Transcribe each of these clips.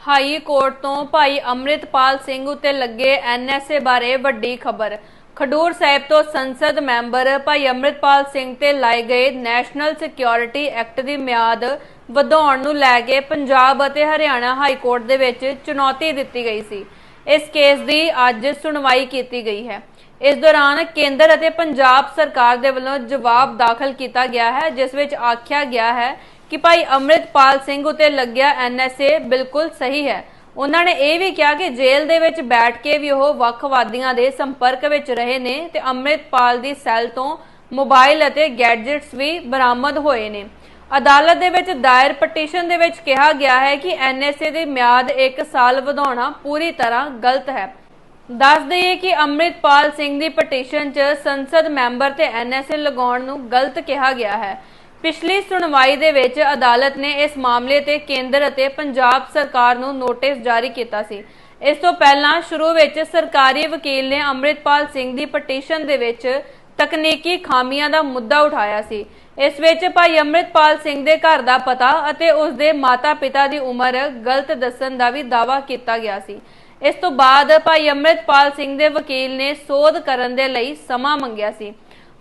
High court ਤੋਂ ਭਾਈ ਅੰਮ੍ਰਿਤਪਾਲ ਸਿੰਘ ਉਤੇ ਲੱਗੇ ਐਨਐਸਏ ਬਾਰੇ ਵੱਡੀ ਖਬਰ। ਖਡੂਰ ਸਾਹਿਬ ਤੋਂ ਸੰਸਦ ਮੈਂਬਰ ਭਾਈ ਅੰਮ੍ਰਿਤਪਾਲ ਸਿੰਘ ਤੇ ਲਾਏ ਗਏ ਨੈਸ਼ਨਲ ਸਿਕਿਉਰਿਟੀ ਐਕਟ ਦੀ ਮਿਆਦ ਵਧਾਉਣ ਨੂੰ ਲੈ ਕੇ ਪੰਜਾਬ ਅਤੇ ਹਰਿਆਣਾ ਹਾਈ ਕੋਰਟ ਦੇ ਵਿੱਚ ਚੁਣੌਤੀ ਦਿੱਤੀ ਗਈ ਸੀ। ਇਸ ਕੇਸ ਦੀ ਅੱਜ ਸੁਣਵਾਈ ਕੀਤੀ ਗਈ ਹੈ। ਇਸ ਦੌਰਾਨ ਕੇਂਦਰ ਅਤੇ ਪੰਜਾਬ ਸਰਕਾਰ ਦੇ ਵੱਲੋਂ ਜਵਾਬ ਦਾਖਲ ਕੀਤਾ ਗਿਆ ਹੈ, ਜਿਸ ਵਿੱਚ ਆਖਿਆ ਗਿਆ ਹੈ ਕਿ ਭਾਈ ਅੰਮ੍ਰਿਤਪਾਲ ਸਿੰਘ ਉਤੇ ਲੱਗਿਆ ਐਨਐਸਏ ਬਿਲਕੁਲ ਸਹੀ ਹੈ। ਉਹਨਾਂ ਨੇ ਇਹ ਵੀ ਕਿਹਾ ਕਿ ਜੇਲ੍ਹ ਦੇ ਵਿੱਚ ਬੈਠ ਕੇ ਵੀ ਉਹ ਵੱਖਵਾਦੀਆਂ ਦੇ ਸੰਪਰਕ ਵਿੱਚ ਰਹੇ ਨੇ ਤੇ ਅੰਮ੍ਰਿਤਪਾਲ ਦੀ ਸੈੱਲ ਤੋਂ ਮੋਬਾਈਲ ਅਤੇ ਗੈਡਜਟਸ ਵੀ ਬਰਾਮਦ ਹੋਏ ਨੇ। ਅਦਾਲਤ ਦੇ ਵਿੱਚ ਦਾਇਰ ਪਟੀਸ਼ਨ ਦੇ ਵਿੱਚ ਕਿਹਾ ਗਿਆ ਹੈ ਕਿ ਐਨਐਸਏ ਦੀ ਮਿਆਦ 1 ਸਾਲ ਵਧਾਉਣਾ ਪੂਰੀ ਤਰ੍ਹਾਂ ਗਲਤ ਹੈ। ਦੱਸ ਦਈਏ ਕਿ ਅੰਮ੍ਰਿਤਪਾਲ ਸਿੰਘ ਦੀ ਪਟੀਸ਼ਨ 'ਚ ਸੰਸਦ ਮੈਂਬਰ ਤੇ ਐਨਐਸਏ ਲਗਾਉਣ ਨੂੰ ਗਲਤ ਕਿਹਾ ਗਿਆ ਹੈ। ਪਿਛਲੀ ਸੁਣਵਾਈ ਦੇ ਵਿੱਚ ਅਦਾਲਤ ਨੇ ਇਸ ਮਾਮਲੇ ਤੇ ਕੇਂਦਰ ਅਤੇ ਪੰਜਾਬ ਸਰਕਾਰ ਨੂੰ ਨੋਟਿਸ ਜਾਰੀ ਕੀਤਾ ਸੀ। ਇਸ ਤੋਂ ਪਹਿਲਾਂ ਸ਼ੁਰੂ ਵਿੱਚ ਸਰਕਾਰੀ ਵਕੀਲ ਨੇ ਅੰਮ੍ਰਿਤਪਾਲ ਸਿੰਘ ਦੀ ਪਟੀਸ਼ਨ ਦੇ ਵਿੱਚ ਤਕਨੀਕੀ ਖਾਮੀਆਂ ਦਾ ਮੁੱਦਾ ਉਠਾਇਆ ਸੀ। ਇਸ ਵਿੱਚ ਭਾਈ ਅੰਮ੍ਰਿਤਪਾਲ ਸਿੰਘ ਦੇ ਘਰ ਦਾ ਪਤਾ ਅਤੇ ਉਸ ਦੇ ਮਾਤਾ-ਪਿਤਾ ਦੀ ਉਮਰ ਗਲਤ ਦੱਸਣ ਦਾ ਵੀ ਦਾਅਵਾ ਕੀਤਾ ਗਿਆ ਸੀ। ਇਸ ਤੋਂ ਬਾਅਦ ਭਾਈ ਅੰਮ੍ਰਿਤਪਾਲ ਸਿੰਘ ਦੇ ਵਕੀਲ ਨੇ ਸੋਧ ਕਰਨ ਦੇ ਲਈ ਸਮਾਂ ਮੰਗਿਆ ਸੀ।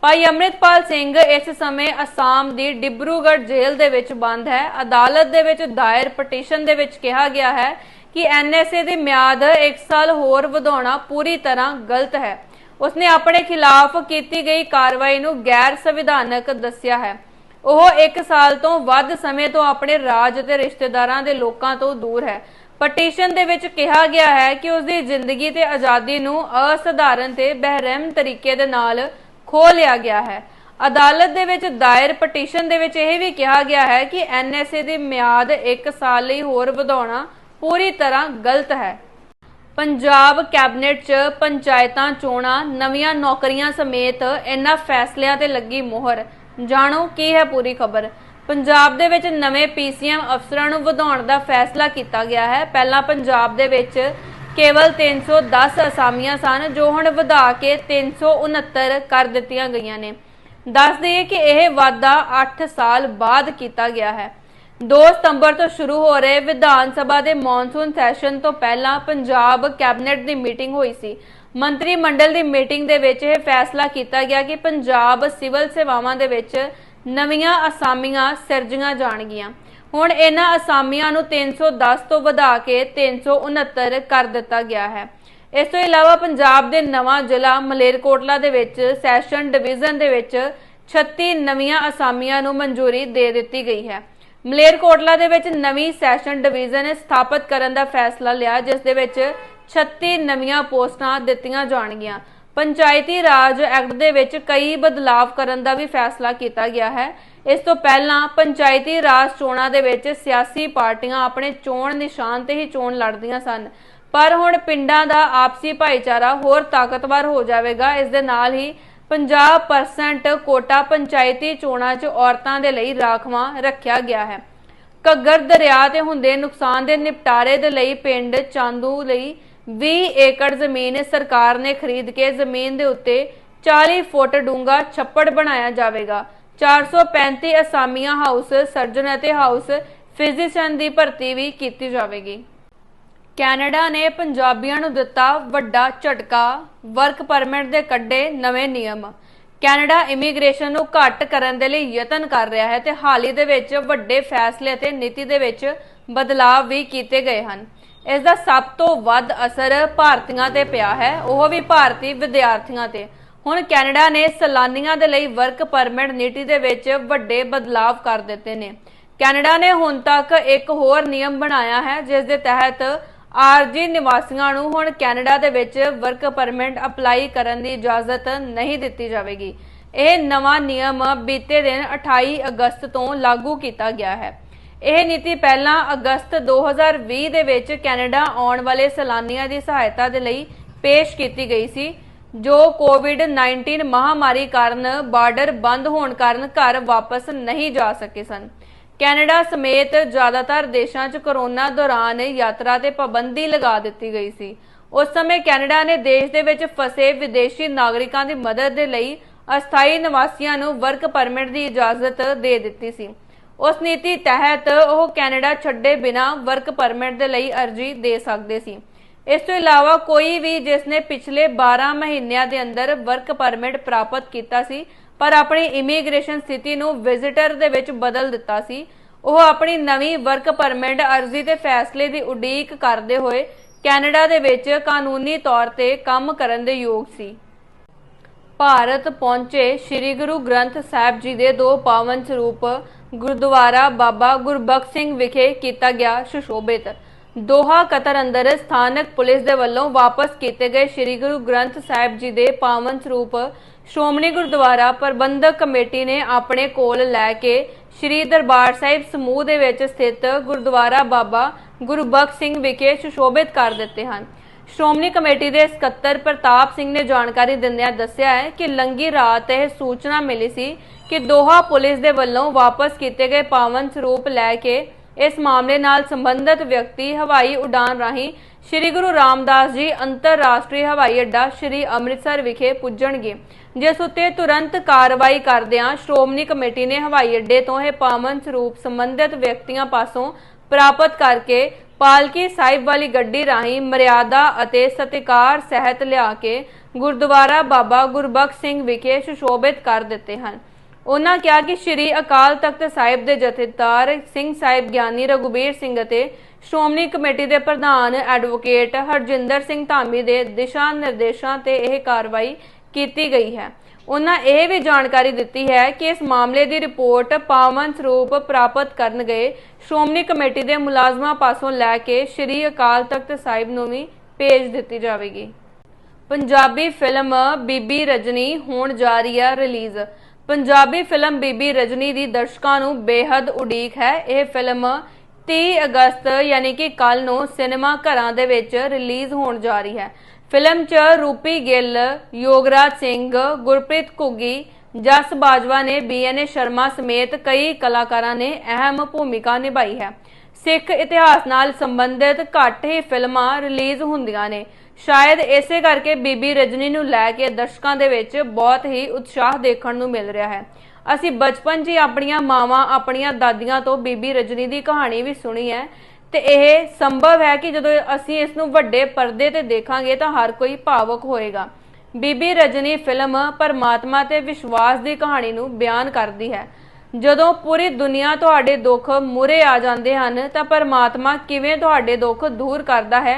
ਭਾਈ ਅੰਮ੍ਰਿਤਪਾਲ ਸਿੰਘ ਇਸ ਸਮੇਂ ਅਸਾਮ ਦੀ ਡਿਬਰੂਗੜ ਜੇਲ੍ਹ ਦੇ ਵਿੱਚ ਬੰਦ ਹੈ। ਅਦਾਲਤ ਦੇ ਵਿੱਚ ਦਾਇਰ ਪਟੀਸ਼ਨ ਦੇ ਵਿੱਚ ਕਿਹਾ ਗਿਆ ਹੈ ਕਿ ਐਨਐਸਏ ਦੀ ਮਿਆਦ 1 ਸਾਲ ਹੋਰ ਵਧਾਉਣਾ ਪੂਰੀ ਤਰ੍ਹਾਂ ਗਲਤ ਹੈ। ਉਸਨੇ ਆਪਣੇ ਖਿਲਾਫ ਕੀਤੀ ਗਈ ਕਾਰਵਾਈ ਨੂੰ ਗੈਰ ਸੰਵਿਧਾਨਕ ਦੱਸਿਆ ਹੈ। ਉਹ 1 ਸਾਲ ਤੋਂ ਵੱਧ ਸਮੇਂ ਤੋਂ ਆਪਣੇ ਰਾਜ ਅਤੇ ਰਿਸ਼ਤੇਦਾਰਾਂ ਦੇ ਲੋਕਾਂ ਤੋਂ ਦੂਰ ਹੈ। ਪਟੀਸ਼ਨ ਦੇ ਵਿੱਚ ਕਿਹਾ ਗਿਆ ਹੈ ਕਿ ਉਸ ਦੀ ਜ਼ਿੰਦਗੀ ਤੇ ਆਜ਼ਾਦੀ ਨੂੰ ਅਸਧਾਰਨ ਤੇ ਬਹਿਰਮ ਤਰੀਕੇ ਦੇ ਨਾਲ ਖੋਹ ਲਿਆ ਗਿਆ ਹੈ। ਅਦਾਲਤ ਦੇ ਵਿੱਚ ਦਾਇਰ ਪਟੀਸ਼ਨ ਦੇ ਵਿੱਚ ਇਹ ਵੀ ਕਿਹਾ ਗਿਆ ਹੈ ਕਿ ਐਨਐਸਏ ਦੀ ਮਿਆਦ 1 ਸਾਲ ਲਈ ਹੋਰ ਵਧਾਉਣਾ ਪੂਰੀ ਤਰ੍ਹਾਂ ਗਲਤ ਹੈ। ਪੰਜਾਬ ਕੈਬਨਿਟ 'ਚ ਪੰਚਾਇਤਾਂ ਚੋਣਾਂ, ਨਵੀਆਂ ਨੌਕਰੀਆਂ ਸਮੇਤ ਇਹਨਾਂ ਫੈਸਲਿਆਂ ਤੇ ਲੱਗੀ ਮੋਹਰ। ਜਾਣੋ ਕੀ ਹੈ ਪੂਰੀ ਖਬਰ? ਪੰਜਾਬ ਦੇ ਵਿੱਚ ਨਵੇਂ ਪੀਸੀਐਮ ਅਫਸਰਾਂ ਨੂੰ ਵਧਾਉਣ ਦਾ ਫੈਸਲਾ ਕੀਤਾ ਗਿਆ ਹੈ। ਪਹਿਲਾਂ ਪੰਜਾਬ ਦੇ ਵਿੱਚ ਕੇਵਲ 310 ਅਸਾਮੀਆਂ ਸਨ, ਜੋ ਹੁਣ ਵਧਾ ਕੇ 369 ਕਰ ਦਿੱਤੀਆਂ ਗਈਆਂ ਨੇ। ਦੱਸ ਦਈਏ ਕਿ ਇਹ ਵਾਅਦਾ 8 ਸਾਲ ਬਾਅਦ ਕੀਤਾ ਗਿਆ ਹੈ। 2 ਸਤੰਬਰ ਤੋਂ ਸ਼ੁਰੂ ਹੋ ਰਹੇ ਵਿਧਾਨ ਸਭਾ ਦੇ ਮੌਨਸੂਨ ਸੈਸ਼ਨ ਤੋਂ ਪਹਿਲਾਂ ਪੰਜਾਬ ਕੈਬਨਿਟ ਦੀ ਮੀਟਿੰਗ ਹੋਈ ਸੀ। ਮੰਤਰੀ ਮੰਡਲ ਦੀ ਮੀਟਿੰਗ ਦੇ ਵਿੱਚ ਇਹ ਫੈਸਲਾ ਕੀਤਾ ਗਿਆ ਕਿ ਪੰਜਾਬ ਸਿਵਲ ਸੇਵਾਵਾਂ ਦੇ ਵਿੱਚ ਨਵੀਆਂ ਅਸਾਮੀਆਂ ਸਿਰਜੀਆਂ ਜਾਣਗੀਆਂ। ਹੁਣ ਇਹਨਾਂ ਅਸਾਮੀਆਂ ਨੂੰ 310 ਤੋਂ ਵਧਾ ਕੇ 369 ਕਰ ਦਿੱਤਾ ਗਿਆ ਹੈ। ਇਸ ਤੋਂ ਇਲਾਵਾ ਪੰਜਾਬ ਦੇ ਨਵਾਂ ਜ਼ਿਲ੍ਹਾ ਮਲੇਰਕੋਟਲਾ ਦੇ ਵਿੱਚ ਸੈਸ਼ਨ ਡਿਵੀਜ਼ਨ ਦੇ ਵਿੱਚ 36 ਨਵੀਆਂ ਅਸਾਮੀਆਂ ਨੂੰ ਮਨਜ਼ੂਰੀ ਦੇ ਦਿੱਤੀ ਗਈ ਹੈ। ਮਲੇਰਕੋਟਲਾ ਦੇ ਵਿੱਚ ਨਵੀਂ ਸੈਸ਼ਨ ਡਿਵੀਜ਼ਨ ਸਥਾਪਿਤ ਕਰਨ ਦਾ ਫੈਸਲਾ ਲਿਆ, ਜਿਸ ਦੇ ਵਿੱਚ 36 ਨਵੀਆਂ ਪੋਸਟਾਂ ਦਿੱਤੀਆਂ ਜਾਣਗੀਆਂ। ਪੰਚਾਇਤੀ ਰਾਜ ਐਕਟ ਦੇ ਵਿੱਚ ਕਈ ਬਦਲਾਵ ਕਰਨ ਦਾ ਵੀ ਫੈਸਲਾ ਕੀਤਾ ਗਿਆ ਹੈ। ਇਸ ਤੋਂ ਪਹਿਲਾਂ ਪੰਚਾਇਤੀ ਰਾਜ ਚੋਣਾਂ ਦੇ ਵਿੱਚ ਸਿਆਸੀ ਪਾਰਟੀਆਂ ਆਪਣੇ ਚੋਣ ਨਿਸ਼ਾਨ ਤੇ ਹੀ ਚੋਣ ਲੜਦੀਆਂ ਸਨ। ਪਰ ਹੁਣ ਪਿੰਡਾਂ ਦਾ ਆਪਸੀ ਭਾਈਚਾਰਾ ਹੋਰ ਤਾਕਤਵਰ ਹੋ ਜਾਵੇਗਾ। ਇਸ ਦੇ ਨਾਲ ਹੀ 50% ਕੋਟਾ ਪੰਚਾਇਤੀ ਚੋਣਾਂ 'ਚ ਔਰਤਾਂ ਦੇ ਲਈ ਰਾਖਵਾਂ ਰੱਖਿਆ ਗਿਆ ਹੈ। ਘੱਗਰ ਦਰਿਆ ਤੇ ਹੁੰਦੇ ਨੁਕਸਾਨ ਦੇ ਨਿਪਟਾਰੇ ਦੇ ਲਈ ਪਿੰਡ ਚਾਂਦੂ ਲਈ 20 ਏਕੜ ਜ਼ਮੀਨ ਸਰਕਾਰ ਨੇ ਖਰੀਦ ਕੇ ਜ਼ਮੀਨ ਦੇ ਉੱਤੇ 40 ਫੁੱਟ ਡੂੰਘਾ ਛੱਪੜ ਬਣਾਇਆ ਜਾਵੇਗਾ। 435 ਅਸਾਮੀਆਂ ਹਾਊਸ ਸਰਜਨ ਅਤੇ ਹਾਊਸ ਫਿਜ਼ੀਸ਼ੀਅਨ ਦੀ ਭਰਤੀ ਵੀ ਕੀਤੀ ਜਾਵੇਗੀ। ਕੈਨੇਡਾ ਨੇ ਪੰਜਾਬੀਆਂ ਨੂੰ ਦਿੱਤਾ ਵੱਡਾ ਝਟਕਾ, ਵਰਕ ਪਰਮਿਟ ਦੇ ਕੱਢੇ ਨਵੇਂ ਨਿਯਮ। ਕੈਨੇਡਾ ਇਮੀਗ੍ਰੇਸ਼ਨ ਨੂੰ ਘੱਟ ਕਰਨ ਦੇ ਲਈ ਯਤਨ ਕਰ ਰਿਹਾ ਹੈ ਤੇ ਹਾਲ ਹੀ ਦੇ ਵਿੱਚ ਵੱਡੇ ਫੈਸਲੇ ਅਤੇ ਨੀਤੀ ਦੇ ਵਿੱਚ ਬਦਲਾਅ ਵੀ ਕੀਤੇ ਗਏ ਹਨ। ਇਸ ਦਾ ਸਭ ਤੋਂ ਵੱਧ ਅਸਰ ਭਾਰਤੀਆਂ ਤੇ ਪਿਆ ਹੈ। ਉਹ ਵੀ ਭਾਰਤੀ ਵਿਦਿਆਰਥੀਆਂ ਤੇ। ਹੁਣ ਕੈਨੇਡਾ ਨੇ ਸੈਲਾਨੀਆਂ ਦੇ ਲਈ ਵਰਕ ਪਰਮਿਟ ਨੀਤੀ ਦੇ ਵਿੱਚ ਵੱਡੇ ਬਦਲਾਅ ਕਰ ਦਿੱਤੇ ਨੇ। ਕੈਨੇਡਾ ਨੇ ਹੁਣ ਤੱਕ ਇੱਕ ਹੋਰ ਨਿਯਮ ਬਣਾਇਆ ਹੈ, ਜਿਸ ਦੇ ਤਹਿਤ ਆਰਜੀ ਨਿਵਾਸੀਆਂ ਨੂੰ ਹੁਣ ਕੈਨੇਡਾ ਦੇ ਵਿੱਚ ਵਰਕ ਪਰਮਿਟ ਅਪਲਾਈ ਕਰਨ ਦੀ ਇਜਾਜ਼ਤ ਨਹੀਂ ਦਿੱਤੀ ਜਾਵੇਗੀ। ਇਹ ਨਵਾਂ ਨਿਯਮ ਬੀਤੇ ਦਿਨ 28 ਅਗਸਤ ਤੋਂ ਲਾਗੂ ਕੀਤਾ ਗਿਆ ਹੈ। ਇਹ ਨੀਤੀ ਪਹਿਲਾਂ ਅਗਸਤ 2020 ਦੇ ਵਿੱਚ ਕੈਨੇਡਾ ਆਉਣ ਵਾਲੇ ਸੈਲਾਨੀਆਂ ਦੀ ਸਹਾਇਤਾ ਦੇ ਲਈ ਪੇਸ਼ ਕੀਤੀ ਗਈ ਸੀ। ਜੋ ਕੋਵਿਡ-19 ਮਹਾਮਾਰੀ ਕਾਰਨ ਬਾਰਡਰ ਬੰਦ ਹੋਣ ਕਾਰਨ ਘਰ ਵਾਪਸ ਨਹੀਂ ਜਾ ਸਕੇ ਸਨ। ਕੈਨੇਡਾ ਸਮੇਤ ਜ਼ਿਆਦਾਤਰ ਦੇਸ਼ਾਂ 'ਚ ਕਰੋਨਾ ਦੌਰਾਨ ਯਾਤਰਾ ਤੇ ਪਾਬੰਦੀ ਲਗਾ ਦਿੱਤੀ ਗਈ ਸੀ। ਉਸ ਸਮੇਂ ਕੈਨੇਡਾ ਨੇ ਦੇਸ਼ ਦੇ ਵਿੱਚ ਫਸੇ ਵਿਦੇਸ਼ੀ ਨਾਗਰਿਕਾਂ ਦੀ ਮਦਦ ਦੇ ਲਈ ਅਸਥਾਈ ਨਿਵਾਸੀਆਂ ਨੂੰ ਵਰਕ ਪਰਮਿਟ ਦੀ ਇਜਾਜ਼ਤ ਦੇ ਦਿੱਤੀ ਸੀ। ਉਸ ਨੀਤੀ ਤਹਿਤ ਉਹ ਕੈਨੇਡਾ ਛੱਡੇ ਬਿਨਾਂ ਵਰਕ ਪਰਮਿਟ ਦੇ ਲਈ ਅਰਜ਼ੀ ਦੇ ਸਕਦੇ ਸੀ। ਇਸ ਤੋਂ ਇਲਾਵਾ ਕੋਈ ਵੀ ਜਿਸ ਨੇ ਪਿਛਲੇ 12 ਮਹੀਨਿਆਂ ਦੇ ਅੰਦਰ ਵਰਕ ਪਰਮਿਟ ਪ੍ਰਾਪਤ ਕੀਤਾ ਸੀ, ਪਰ ਆਪਣੀ ਇਮੀਗ੍ਰੇਸ਼ਨ ਸਥਿਤੀ ਨੂੰ ਵਿਜ਼ਿਟਰ ਦੇ ਵਿੱਚ ਬਦਲ ਦਿੱਤਾ ਸੀ। ਉਹ ਆਪਣੀ ਨਵੀਂ ਵਰਕ ਪਰਮਿਟ ਅਰਜ਼ੀ ਦੇ ਫੈਸਲੇ ਦੀ ਉਡੀਕ ਕਰਦੇ ਹੋਏ ਕੈਨੇਡਾ ਦੇ ਵਿੱਚ ਕਾਨੂੰਨੀ ਤੌਰ ਤੇ ਕੰਮ ਕਰਨ ਦੇ ਯੋਗ ਸੀ। ਭਾਰਤ ਪਹੁੰਚੇ ਸ੍ਰੀ ਗੁਰੂ ਗ੍ਰੰਥ ਸਾਹਿਬ ਜੀ ਦੇ ਦੋ ਪਾਵਨ ਸਰੂਪ ਗੁਰਦੁਆਰਾ ਬਾਬਾ ਗੁਰਬਖਸ਼ ਸਿੰਘ ਵਿਖੇ ਕੀਤਾ ਗਿਆ ਸੁਸ਼ੋਭਿਤ। ਦੋਹਾ ਕਤਰ ਅੰਦਰ ਸਥਾਨਕ ਪੁਲਿਸ ਦੇ ਵੱਲੋਂ ਵਾਪਸ ਕੀਤੇ ਗਏ ਸ੍ਰੀ ਗੁਰੂ ਗ੍ਰੰਥ ਸਾਹਿਬ ਜੀ ਦੇ ਪਾਵਨ ਸਰੂਪ ਸ਼੍ਰੋਮਣੀ ਗੁਰਦੁਆਰਾ ਪ੍ਰਬੰਧਕ ਕਮੇਟੀ ਨੇ ਆਪਣੇ ਕੋਲ ਲੈ ਕੇ ਸ੍ਰੀ ਦਰਬਾਰ ਸਾਹਿਬ ਸਮੂਹ ਦੇ ਵਿੱਚ ਸਥਿਤ ਗੁਰਦੁਆਰਾ ਬਾਬਾ ਗੁਰਬਖਸ਼ ਸਿੰਘ ਵਿਖੇ ਸੁਸ਼ੋਭਿਤ ਕਰ ਦਿੱਤੇ ਹਨ। ਸ਼੍ਰੋਮਣੀ ਕਮੇਟੀ ਦੇ ਸਕੱਤਰ ਪ੍ਰਤਾਪ ਸਿੰਘ ਨੇ ਜਾਣਕਾਰੀ ਦਿੰਦਿਆਂ ਦੱਸਿਆ ਹੈ ਕਿ ਲੰਗੀ ਰਾਤ ਇਹ ਸੂਚਨਾ ਮਿਲੀ ਸੀ ਕਿ ਦੋਹਾ ਪੁਲਿਸ ਦੇ ਵੱਲੋਂ ਵਾਪਸ ਕੀਤੇ ਗਏ ਪਾਵਨ ਸਰੂਪ ਲੈ ਕੇ ਇਸ ਮਾਮਲੇ ਨਾਲ ਸੰਬੰਧਿਤ ਵਿਅਕਤੀ ਹਵਾਈ ਉਡਾਨ ਰਾਹੀਂ ਸ੍ਰੀ ਗੁਰੂ ਰਾਮਦਾਸ ਜੀ ਅੰਤਰਰਾਸ਼ਟਰੀ ਹਵਾਈ ਅੱਡਾ ਸ੍ਰੀ ਅੰਮ੍ਰਿਤਸਰ ਵਿਖੇ ਪੁੱਜਣਗੇ, ਜਿਸ ਉੱਤੇ ਤੁਰੰਤ ਕਾਰਵਾਈ ਕਰਦਿਆਂ ਸ਼੍ਰੋਮਣੀ ਕਮੇਟੀ ਨੇ ਹਵਾਈ ਅੱਡੇ ਤੋਂ ਇਹ ਪਾਵਨ ਸਰੂਪ ਸੰਬੰਧਿਤ ਵਿਅਕਤੀਆਂ ਪਾਸੋਂ ਪ੍ਰਾਪਤ ਕਰਕੇ ਪਾਲਕੀ ਸਾਹਿਬ ਵਾਲੀ ਗੱਡੀ ਰਾਹੀਂ ਮਰਿਆਦਾ ਅਤੇ ਸਤਿਕਾਰ ਸਹਿਤ ਲਿਆ ਕੇ ਗੁਰਦੁਆਰਾ ਬਾਬਾ ਗੁਰਬਖਸ਼ ਸਿੰਘ ਵਿਖੇ ਸੁਸ਼ੋਭਿਤ ਕਰ ਦਿੱਤੇ ਹਨ। ਉਹਨਾਂ ਕਿਹਾ ਕਿ ਸ੍ਰੀ ਅਕਾਲ ਤਖਤ ਸਾਹਿਬ ਦੇ ਜਥੇਦਾਰ ਸਿੰਘ ਸਾਹਿਬ ਗਿਆਨੀ ਰਘੁਬੀਰ ਸਿੰਘ ਅਤੇ ਸ਼੍ਰੋਮਣੀ ਕਮੇਟੀ ਦੇ ਪ੍ਰਧਾਨ ਐਡਵੋਕੇਟ ਹਰਜਿੰਦਰ ਸਿੰਘ ਧਾਮੀ ਦੇ ਦਿਸ਼ਾ ਨਿਰਦੇਸ਼ਾਂ ਤੇ ਇਹ ਕਾਰਵਾਈ ਕੀਤੀ ਗਈ ਹੈ। ਉਹਨਾਂ ਇਹ ਵੀ ਜਾਣਕਾਰੀ ਦਿੱਤੀ ਹੈ ਕਿ ਇਸ ਮਾਮਲੇ ਦੀ ਰਿਪੋਰਟ ਪਾਵਨ ਸਰੂਪ ਪ੍ਰਾਪਤ ਕਰਨ ਗਏ ਸ਼੍ਰੋਮਣੀ ਕਮੇਟੀ ਦੇ ਮੁਲਾਜ਼ਮਾਂ ਪਾਸੋਂ ਲੈ ਕੇ ਸ੍ਰੀ ਅਕਾਲ ਤਖਤ ਸਾਹਿਬ ਨੂੰ ਵੀ ਭੇਜ ਦਿੱਤੀ ਜਾਵੇਗੀ। ਪੰਜਾਬੀ ਫਿਲਮ ਬੀਬੀ ਰਜਨੀ ਹੋਣ ਜਾ ਰਹੀ ਹੈ ਰਿਲੀਜ਼। ਪੰਜਾਬੀ ਫਿਲਮ ਬੀਬੀ ਰਜਨੀ ਦੀ ਦਰਸ਼ਕਾਂ ਨੂੰ ਬੇहद ਉਡੀਕ ਹੈ। ਇਹ ਫਿਲਮ 30 ਅਗਸਤ, ਯਾਨੀ ਕਿ ਕੱਲ ਨੂੰ ਸਿਨੇਮਾ ਘਰਾਂ ਦੇ ਵਿੱਚ ਰਿਲੀਜ਼ ਹੋਣ ਜਾ ਰਹੀ ਹੈ। ਫਿਲਮ 'ਚ ਰੂਪੀ ਗਿੱਲ, ਯੋਗਰਾਜ ਸਿੰਘ, ਗੁਰਪ੍ਰੀਤ ਘੁੱਗੀ, ਜਸ ਬਾਜਵਾ ਨੇ ਬੀਐਨਏ ਸ਼ਰਮਾ ਸਮੇਤ ਕਈ ਕਲਾਕਾਰਾਂ ਨੇ ਅਹਿਮ ਭੂਮਿਕਾ ਨਿਭਾਈ ਹੈ। ਸਿੱਖ ਇਤਿਹਾਸ ਨਾਲ ਸੰਬੰਧਿਤ ਘੱਟ ਹੀ ਫਿਲਮਾਂ ਰਿਲੀਜ਼ ਹੁੰਦੀਆਂ ਨੇ। ਸ਼ਾਇਦ ਇਸੇ ਕਰਕੇ ਬੀਬੀ ਰਜਨੀ ਨੂੰ ਲੈ ਕੇ ਦਰਸ਼ਕਾਂ ਦੇ ਵਿੱਚ ਬਹੁਤ ਹੀ ਉਤਸ਼ਾਹ ਦੇਖਣ ਨੂੰ ਮਿਲ ਰਿਹਾ ਹੈ। ਅਸੀਂ ਬਚਪਨ 'ਚ ਹੀ ਆਪਣੀਆਂ ਮਾਵਾਂ, ਆਪਣੀਆਂ ਦਾਦੀਆਂ ਤੋਂ ਬੀਬੀ ਰਜਨੀ ਦੀ ਕਹਾਣੀ ਵੀ ਸੁਣੀ ਹੈ ਤੇ ਇਹ ਸੰਭਵ ਹੈ ਕਿ ਜਦੋਂ ਅਸੀਂ ਇਸ ਨੂੰ ਵੱਡੇ ਪਰਦੇ ਤੇ ਦੇਖਾਂਗੇ ਤਾਂ ਹਰ ਕੋਈ ਭਾਵੁਕ ਹੋਏਗਾ। ਬੀਬੀ ਰਜਨੀ ਫਿਲਮ ਪਰਮਾਤਮਾ ਤੇ ਵਿਸ਼ਵਾਸ ਦੀ ਕਹਾਣੀ ਨੂੰ ਬਿਆਨ ਕਰਦੀ ਹੈ। ਜਦੋਂ ਪੂਰੀ ਦੁਨੀਆ ਤੁਹਾਡੇ ਦੁੱਖ ਮੂਰੇ ਆ ਜਾਂਦੇ ਹਨ ਤਾਂ ਪਰਮਾਤਮਾ ਕਿਵੇਂ ਤੁਹਾਡੇ ਦੁੱਖ ਦੂਰ ਕਰਦਾ ਹੈ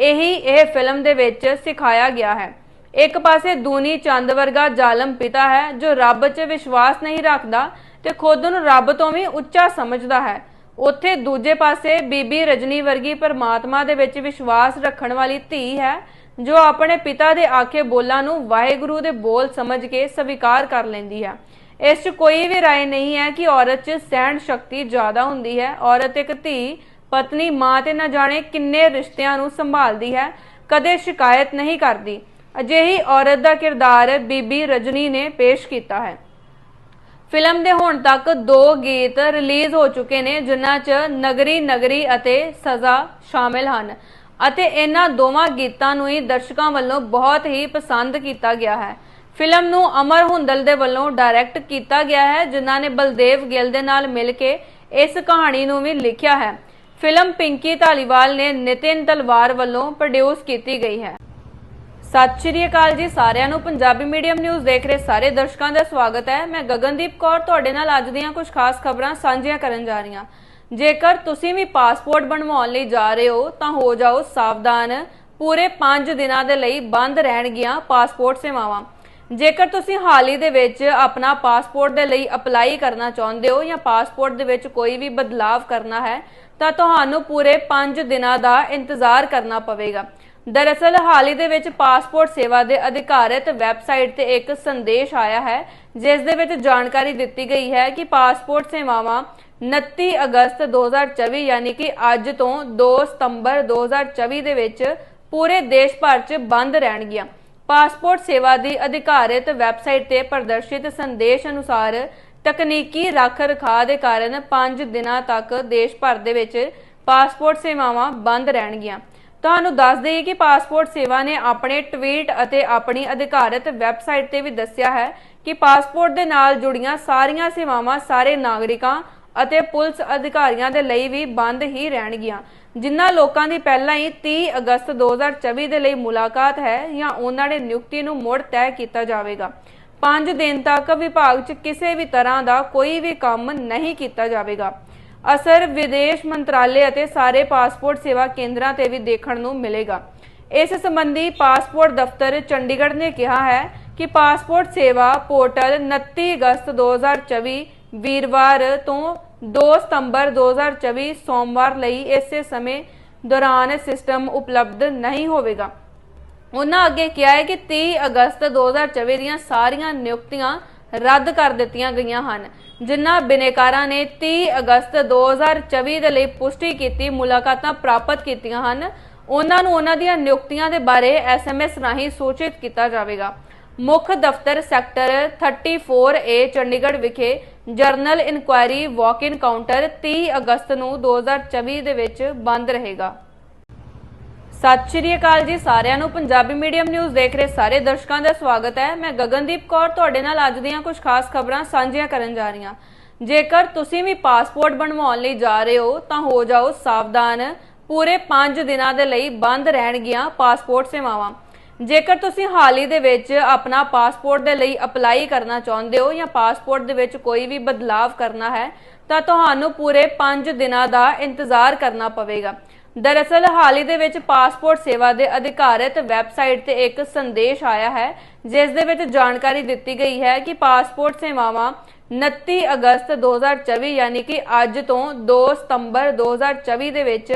ਇਹੀ ਇਹ ਫਿਲਮ ਦੇ ਵਿੱਚ ਸਿਖਾਇਆ ਗਿਆ ਹੈ। ਇੱਕ ਪਾਸੇ ਦੂਨੀ ਚੰਦ ਵਰਗਾ ਜ਼ਾਲਮ ਪਿਤਾ ਹੈ, ਜੋ ਰੱਬ 'ਚ ਵਿਸ਼ਵਾਸ ਨਹੀਂ ਰੱਖਦਾ ਤੇ ਖੁਦ ਨੂੰ ਰੱਬ ਤੋਂ ਵੀ ਉੱਚਾ ਸਮਝਦਾ ਹੈ। ਉੱਥੇ ਦੂਜੇ ਪਾਸੇ ਬੀਬੀ ਰਜਨੀ ਵਰਗੀ ਪਰਮਾਤਮਾ ਦੇ ਵਿੱਚ ਵਿਸ਼ਵਾਸ ਰੱਖਣ ਵਾਲੀ ਧੀ ਹੈ, ਜੋ ਆਪਣੇ ਪਿਤਾ ਦੇ ਆਖੇ ਬੋਲਾਂ ਨੂੰ ਵਾਹਿਗੁਰੂ ਦੇ ਬੋਲ ਸਮਝ ਕੇ ਸਵੀਕਾਰ ਕਰ ਲੈਂਦੀ ਹੈ। ਇਸ 'ਚ ਕੋਈ ਵੀ ਰਾਏ ਨਹੀਂ ਹੈ ਕਿ ਔਰਤ 'ਚ ਸਹਿਣ ਸ਼ਕਤੀ ਜ਼ਿਆਦਾ ਹੁੰਦੀ ਹੈ। ਔਰਤ ਇੱਕ ਧੀ ਪਤਨੀ ਮਾਂ ਤੇ ਨਾ ਜਾਣੇ ਕਿੰਨੇ ਰਿਸ਼ਤਿਆਂ ਨੂੰ ਸੰਭਾਲਦੀ ਹੈ, ਕਦੇ ਸ਼ਿਕਾਇਤ ਨਹੀਂ ਕਰਦੀ। ਅਜਿਹੀ ਔਰਤ ਦਾ ਕਿਰਦਾਰ ਬੀਬੀ ਰਜਨੀ ਨੇ ਪੇਸ਼ ਕੀਤਾ ਹੈ। ਫਿਲਮ ਦੇ ਹੁਣ ਤੱਕ ਦੋ ਗੀਤ ਰਿਲੀਜ਼ ਹੋ ਚੁੱਕੇ ਨੇ, ਜਿਨ੍ਹਾਂ 'ਚ ਨਗਰੀ ਨਗਰੀ ਅਤੇ ਸਜ਼ਾ ਸ਼ਾਮਿਲ ਹਨ ਅਤੇ ਇਹਨਾਂ ਦੋਵਾਂ ਗੀਤਾਂ ਨੂੰ ਹੀ ਦਰਸ਼ਕਾਂ ਵੱਲੋਂ ਬਹੁਤ ਹੀ ਪਸੰਦ ਕੀਤਾ ਗਿਆ ਹੈ। ਫਿਲਮ ਨੂੰ ਅਮਰ ਹੁੰਦਲ ਦੇ ਵੱਲੋਂ ਡਾਇਰੈਕਟ ਕੀਤਾ ਗਿਆ ਹੈ, ਜਿਨ੍ਹਾਂ ਨੇ ਬਲਦੇਵ ਗਿੱਲ ਦੇ ਨਾਲ ਮਿਲ ਕੇ ਇਸ ਕਹਾਣੀ ਨੂੰ ਵੀ ਲਿਖਿਆ ਹੈ। ਫਿਲਮ ਪਿੰਕੀ ਧਾਲੀਵਾਲ ਨੇ ਨਿਤਿਨ ਤਲਵਾਰ ਵੱਲੋਂ ਪ੍ਰੋਡਿਊਸ ਕੀਤੀ ਗਈ ਹੈ। ਸਤਿ ਸ਼੍ਰੀ ਅਕਾਲ ਜੀ ਸਾਰਿਆਂ ਨੂੰ। ਪੰਜਾਬੀ ਮੀਡੀਅਮ ਨਿਊਜ਼ ਦੇਖ ਰਹੇ ਸਾਰੇ ਦਰਸ਼ਕਾਂ ਦਾ ਸਵਾਗਤ ਹੈ। ਮੈਂ ਗਗਨਦੀਪ ਕੌਰ ਤੁਹਾਡੇ ਨਾਲ ਅੱਜ ਦੀਆਂ ਕੁਝ ਖਾਸ ਖਬਰਾਂ ਸਾਂਝੀਆਂ ਕਰਨ ਜਾ ਰਹੀ ਹਾਂ। ਜੇਕਰ ਤੁਸੀਂ ਵੀ ਪਾਸਪੋਰਟ ਬਣਵਾਉਣ ਲਈ ਜਾ ਰਹੇ ਹੋ, ਤਾਂ ਹੋ ਜਾਓ ਸਾਵਧਾਨ। ਪੂਰੇ 5 ਦਿਨਾਂ ਦੇ ਲਈ ਬੰਦ ਰਹਿਣਗੀਆਂ ਪਾਸਪੋਰਟ ਸੇਵਾਵਾਂ। ਜੇਕਰ ਤੁਸੀਂ ਹਾਲ ਹੀ ਦੇ ਵਿੱਚ ਆਪਣਾ ਪਾਸਪੋਰਟ ਦੇ ਲਈ ਅਪਲਾਈ ਕਰਨਾ ਚਾਹੁੰਦੇ ਹੋ ਜਾਂ ਪਾਸਪੋਰਟ ਦੇ ਵਿੱਚ ਕੋਈ ਵੀ ਬਦਲਾਵ ਕਰਨਾ ਹੈ ਤਾਂ ਤੁਹਾਨੂੰ ਪੂਰੇ 5 ਦਿਨਾਂ ਦਾ ਇੰਤਜ਼ਾਰ ਕਰਨਾ ਪਵੇਗਾ। ਦਰਅਸਲ, ਹਾਲ ਹੀ ਦੇ ਵਿੱਚ ਪਾਸਪੋਰਟ ਸੇਵਾ ਦੇ ਅਧਿਕਾਰਤ ਵੈਬਸਾਈਟ ਤੇ ਇੱਕ ਸੰਦੇਸ਼ ਆਇਆ ਹੈ, ਜਿਸ ਦੇ ਵਿੱਚ ਜਾਣਕਾਰੀ ਦਿੱਤੀ ਗਈ ਹੈ ਕਿ ਪਾਸਪੋਰਟ ਸੇਵਾਵਾਂ 29 ਅਗਸਤ 2024 ਯਾਨੀ ਕਿ ਅੱਜ ਤੋਂ 2 ਸਤੰਬਰ 2024 ਦੇ ਵਿੱਚ ਪੂਰੇ ਦੇਸ਼ ਭਰ 'ਚ ਬੰਦ ਰਹਿਣਗੀਆਂ। ਪਾਸਪੋਰਟ ਸੇਵਾ ਦੀ ਅਧਿਕਾਰਤ ਵੈਬਸਾਈਟ ਤੇ ਪ੍ਰਦਰਸ਼ਿਤ ਸੰਦੇਸ਼ ਅਨੁਸਾਰ ਤਕਨੀਕੀ ਰੱਖ ਰਖਾਅ ਦੇ ਕਾਰਨ 5 ਦਿਨਾਂ ਤੱਕ ਦੇਸ਼ ਭਰ ਦੇ ਵਿੱਚ ਪਾਸਪੋਰਟ ਸੇਵਾਵਾਂ ਬੰਦ ਰਹਿਣਗੀਆਂ। ਤੁਹਾਨੂੰ ਦੱਸ ਦਈਏ ਕਿ ਪਾਸਪੋਰਟ ਸੇਵਾ ਨੇ ਆਪਣੇ ਟਵੀਟ ਅਤੇ ਆਪਣੀ ਅਧਿਕਾਰਤ ਵੈਬਸਾਈਟ ਤੇ ਵੀ ਦੱਸਿਆ ਹੈ ਕਿ ਪਾਸਪੋਰਟ ਦੇ ਨਾਲ ਜੁੜੀਆਂ ਸਾਰੀਆਂ ਸੇਵਾਵਾਂ ਸਾਰੇ ਨਾਗਰਿਕਾਂ ਅਤੇ ਪੁਲਿਸ ਅਧਿਕਾਰੀਆਂ ਦੇ ਲਈ ਵੀ ਬੰਦ ਹੀ ਰਹਿਣਗੀਆਂ। ਜਿਨ੍ਹਾਂ ਲੋਕਾਂ ਦੀ ਪਹਿਲਾਂ ਹੀ 30 ਅਗਸਤ 2024 ਦੇ ਲਈ ਮੁਲਾਕਾਤ ਹੈ ਜਾਂ ਉਹਨਾਂ ਦੇ ਨਿਯੁਕਤੀ ਨੂੰ ਮੁੜ ਤੈਅ ਕੀਤਾ ਜਾਵੇਗਾ। 5 ਦਿਨ ਤੱਕ ਵਿਭਾਗ 'ਚ ਕਿਸੇ ਵੀ ਤਰ੍ਹਾਂ ਦਾ ਕੋਈ ਵੀ ਕੰਮ ਨਹੀਂ ਕੀਤਾ ਜਾਵੇਗਾ। ਅਸਰ ਵਿਦੇਸ਼ ਮੰਤਰਾਲੇ ਅਤੇ ਸਾਰੇ ਪਾਸਪੋਰਟ ਸੇਵਾ ਕੇਂਦਰਾਂ ਤੇ ਵੀ ਦੇਖਣ ਨੂੰ ਮਿਲੇਗਾ। ਇਸ ਸੰਬੰਧੀ ਪਾਸਪੋਰਟ ਦਫ਼ਤਰ ਚੰਡੀਗੜ੍ਹ ਨੇ ਕਿਹਾ ਹੈ ਕਿ ਪਾਸਪੋਰਟ ਸੇਵਾ ਪੋਰਟਲ 29 ਅਗਸਤ 2024 ਵੀਰਵਾਰ ਤੋਂ 2 ਸਤੰਬਰ 2024 ਸੋਮਵਾਰ ਲਈ ਇਸੇ ਸਮੇਂ ਦੌਰਾਨ ਸਿਸਟਮ ਉਪਲਬਧ ਨਹੀਂ ਹੋਵੇਗਾ। ਉਹਨਾਂ ਅੱਗੇ ਕਿਹਾ ਹੈ ਕਿ 30 ਅਗਸਤ 2024 ਦੀਆਂ ਸਾਰੀਆਂ ਨਿਯੁਕਤੀਆਂ ਰੱਦ ਕਰ ਦਿੱਤੀਆਂ ਗਈਆਂ ਹਨ, ਜਿਨ੍ਹਾਂ ਬਿਨੇਕਾਰਾਂ ਨੇ 30 ਅਗਸਤ 2024 ਦੇ ਲਈ ਪੁਸ਼ਟੀ ਕੀਤੀ, ਮੁਲਾਕਾਤਾਂ ਪ੍ਰਾਪਤ ਕੀਤੀਆਂ ਹਨ। ਉਹਨਾਂ ਨੂੰ ਉਹਨਾਂ ਦੀਆਂ ਨਿਯੁਕਤੀਆਂ ਦੇ ਬਾਰੇ ਐਸਐਮਐਸ ਰਾਹੀਂ ਸੂਚਿਤ ਕੀਤਾ ਜਾਵੇਗਾ। ਮੁੱਖ ਦਫ਼ਤਰ ਸੈਕਟਰ 34A ਚੰਡੀਗੜ੍ਹ ਵਿਖੇ general enquiry walk in counter 30 ਅਗਸਤ ਨੂੰ 2024 ਦੇ ਵਿੱਚ ਬੰਦ ਰਹੇਗਾ। ਸਤਿ ਸ਼੍ਰੀ ਅਕਾਲ ਜੀ ਸਾਰਿਆਂ ਨੂੰ। ਪੰਜਾਬੀ ਮੀਡੀਅਮ ਨਿਊਜ਼ ਦੇਖ ਰਹੇ ਸਾਰੇ ਦਰਸ਼ਕਾਂ ਦਾ ਸਵਾਗਤ ਹੈ। ਮੈਂ ਗਗਨਦੀਪ ਕੌਰ ਤੁਹਾਡੇ ਨਾਲ ਅੱਜ ਦੀਆਂ ਕੁਝ ਖਾਸ ਖਬਰਾਂ ਸਾਂਝੀਆਂ ਕਰਨ ਜਾ ਰਹੀ ਹਾਂ। ਜੇਕਰ ਤੁਸੀਂ ਵੀ ਪਾਸਪੋਰਟ ਬਣਵਾਉਣ ਲਈ ਜਾ ਰਹੇ ਹੋ, ਤਾਂ ਹੋ ਜਾਓ ਸਾਵਧਾਨ। ਪੂਰੇ 5 ਦਿਨਾਂ ਦੇ ਲਈ ਬੰਦ ਰਹਿਣਗੀਆਂ ਪਾਸਪੋਰਟ ਸੇਵਾਵਾਂ। ਜੇਕਰ ਤੁਸੀਂ ਹਾਲ ਹੀ ਦੇ ਵਿੱਚ ਆਪਣਾ ਪਾਸਪੋਰਟ ਦੇ ਲਈ ਅਪਲਾਈ ਕਰਨਾ ਚਾਹੁੰਦੇ ਹੋ ਜਾਂ ਪਾਸਪੋਰਟ ਦੇ ਵਿੱਚ ਕੋਈ ਵੀ ਬਦਲਾਵ ਕਰਨਾ ਹੈ, ਤਾਂ ਤੁਹਾਨੂੰ ਪੂਰੇ 5 ਦਿਨਾਂ ਦਾ ਇੰਤਜ਼ਾਰ ਕਰਨਾ ਪਵੇਗਾ। ਦਰਅਸਲ ਹਾਲ ਹੀ ਦੇ ਵਿੱਚ ਪਾਸਪੋਰਟ ਸੇਵਾ ਦੇ ਅਧਿਕਾਰਤ ਵੈਬਸਾਈਟ ਤੇ ਇੱਕ ਸੰਦੇਸ਼ ਆਇਆ ਹੈ, ਜਿਸ ਦੇ ਵਿੱਚ ਜਾਣਕਾਰੀ ਦਿੱਤੀ ਗਈ ਹੈ ਕਿ ਪਾਸਪੋਰਟ ਸੇਵਾਵਾਂ 29 ਅਗਸਤ 2024 ਯਾਨੀ ਕਿ ਅੱਜ ਤੋਂ 2 ਸਤੰਬਰ 2024 ਦੇ ਵਿੱਚ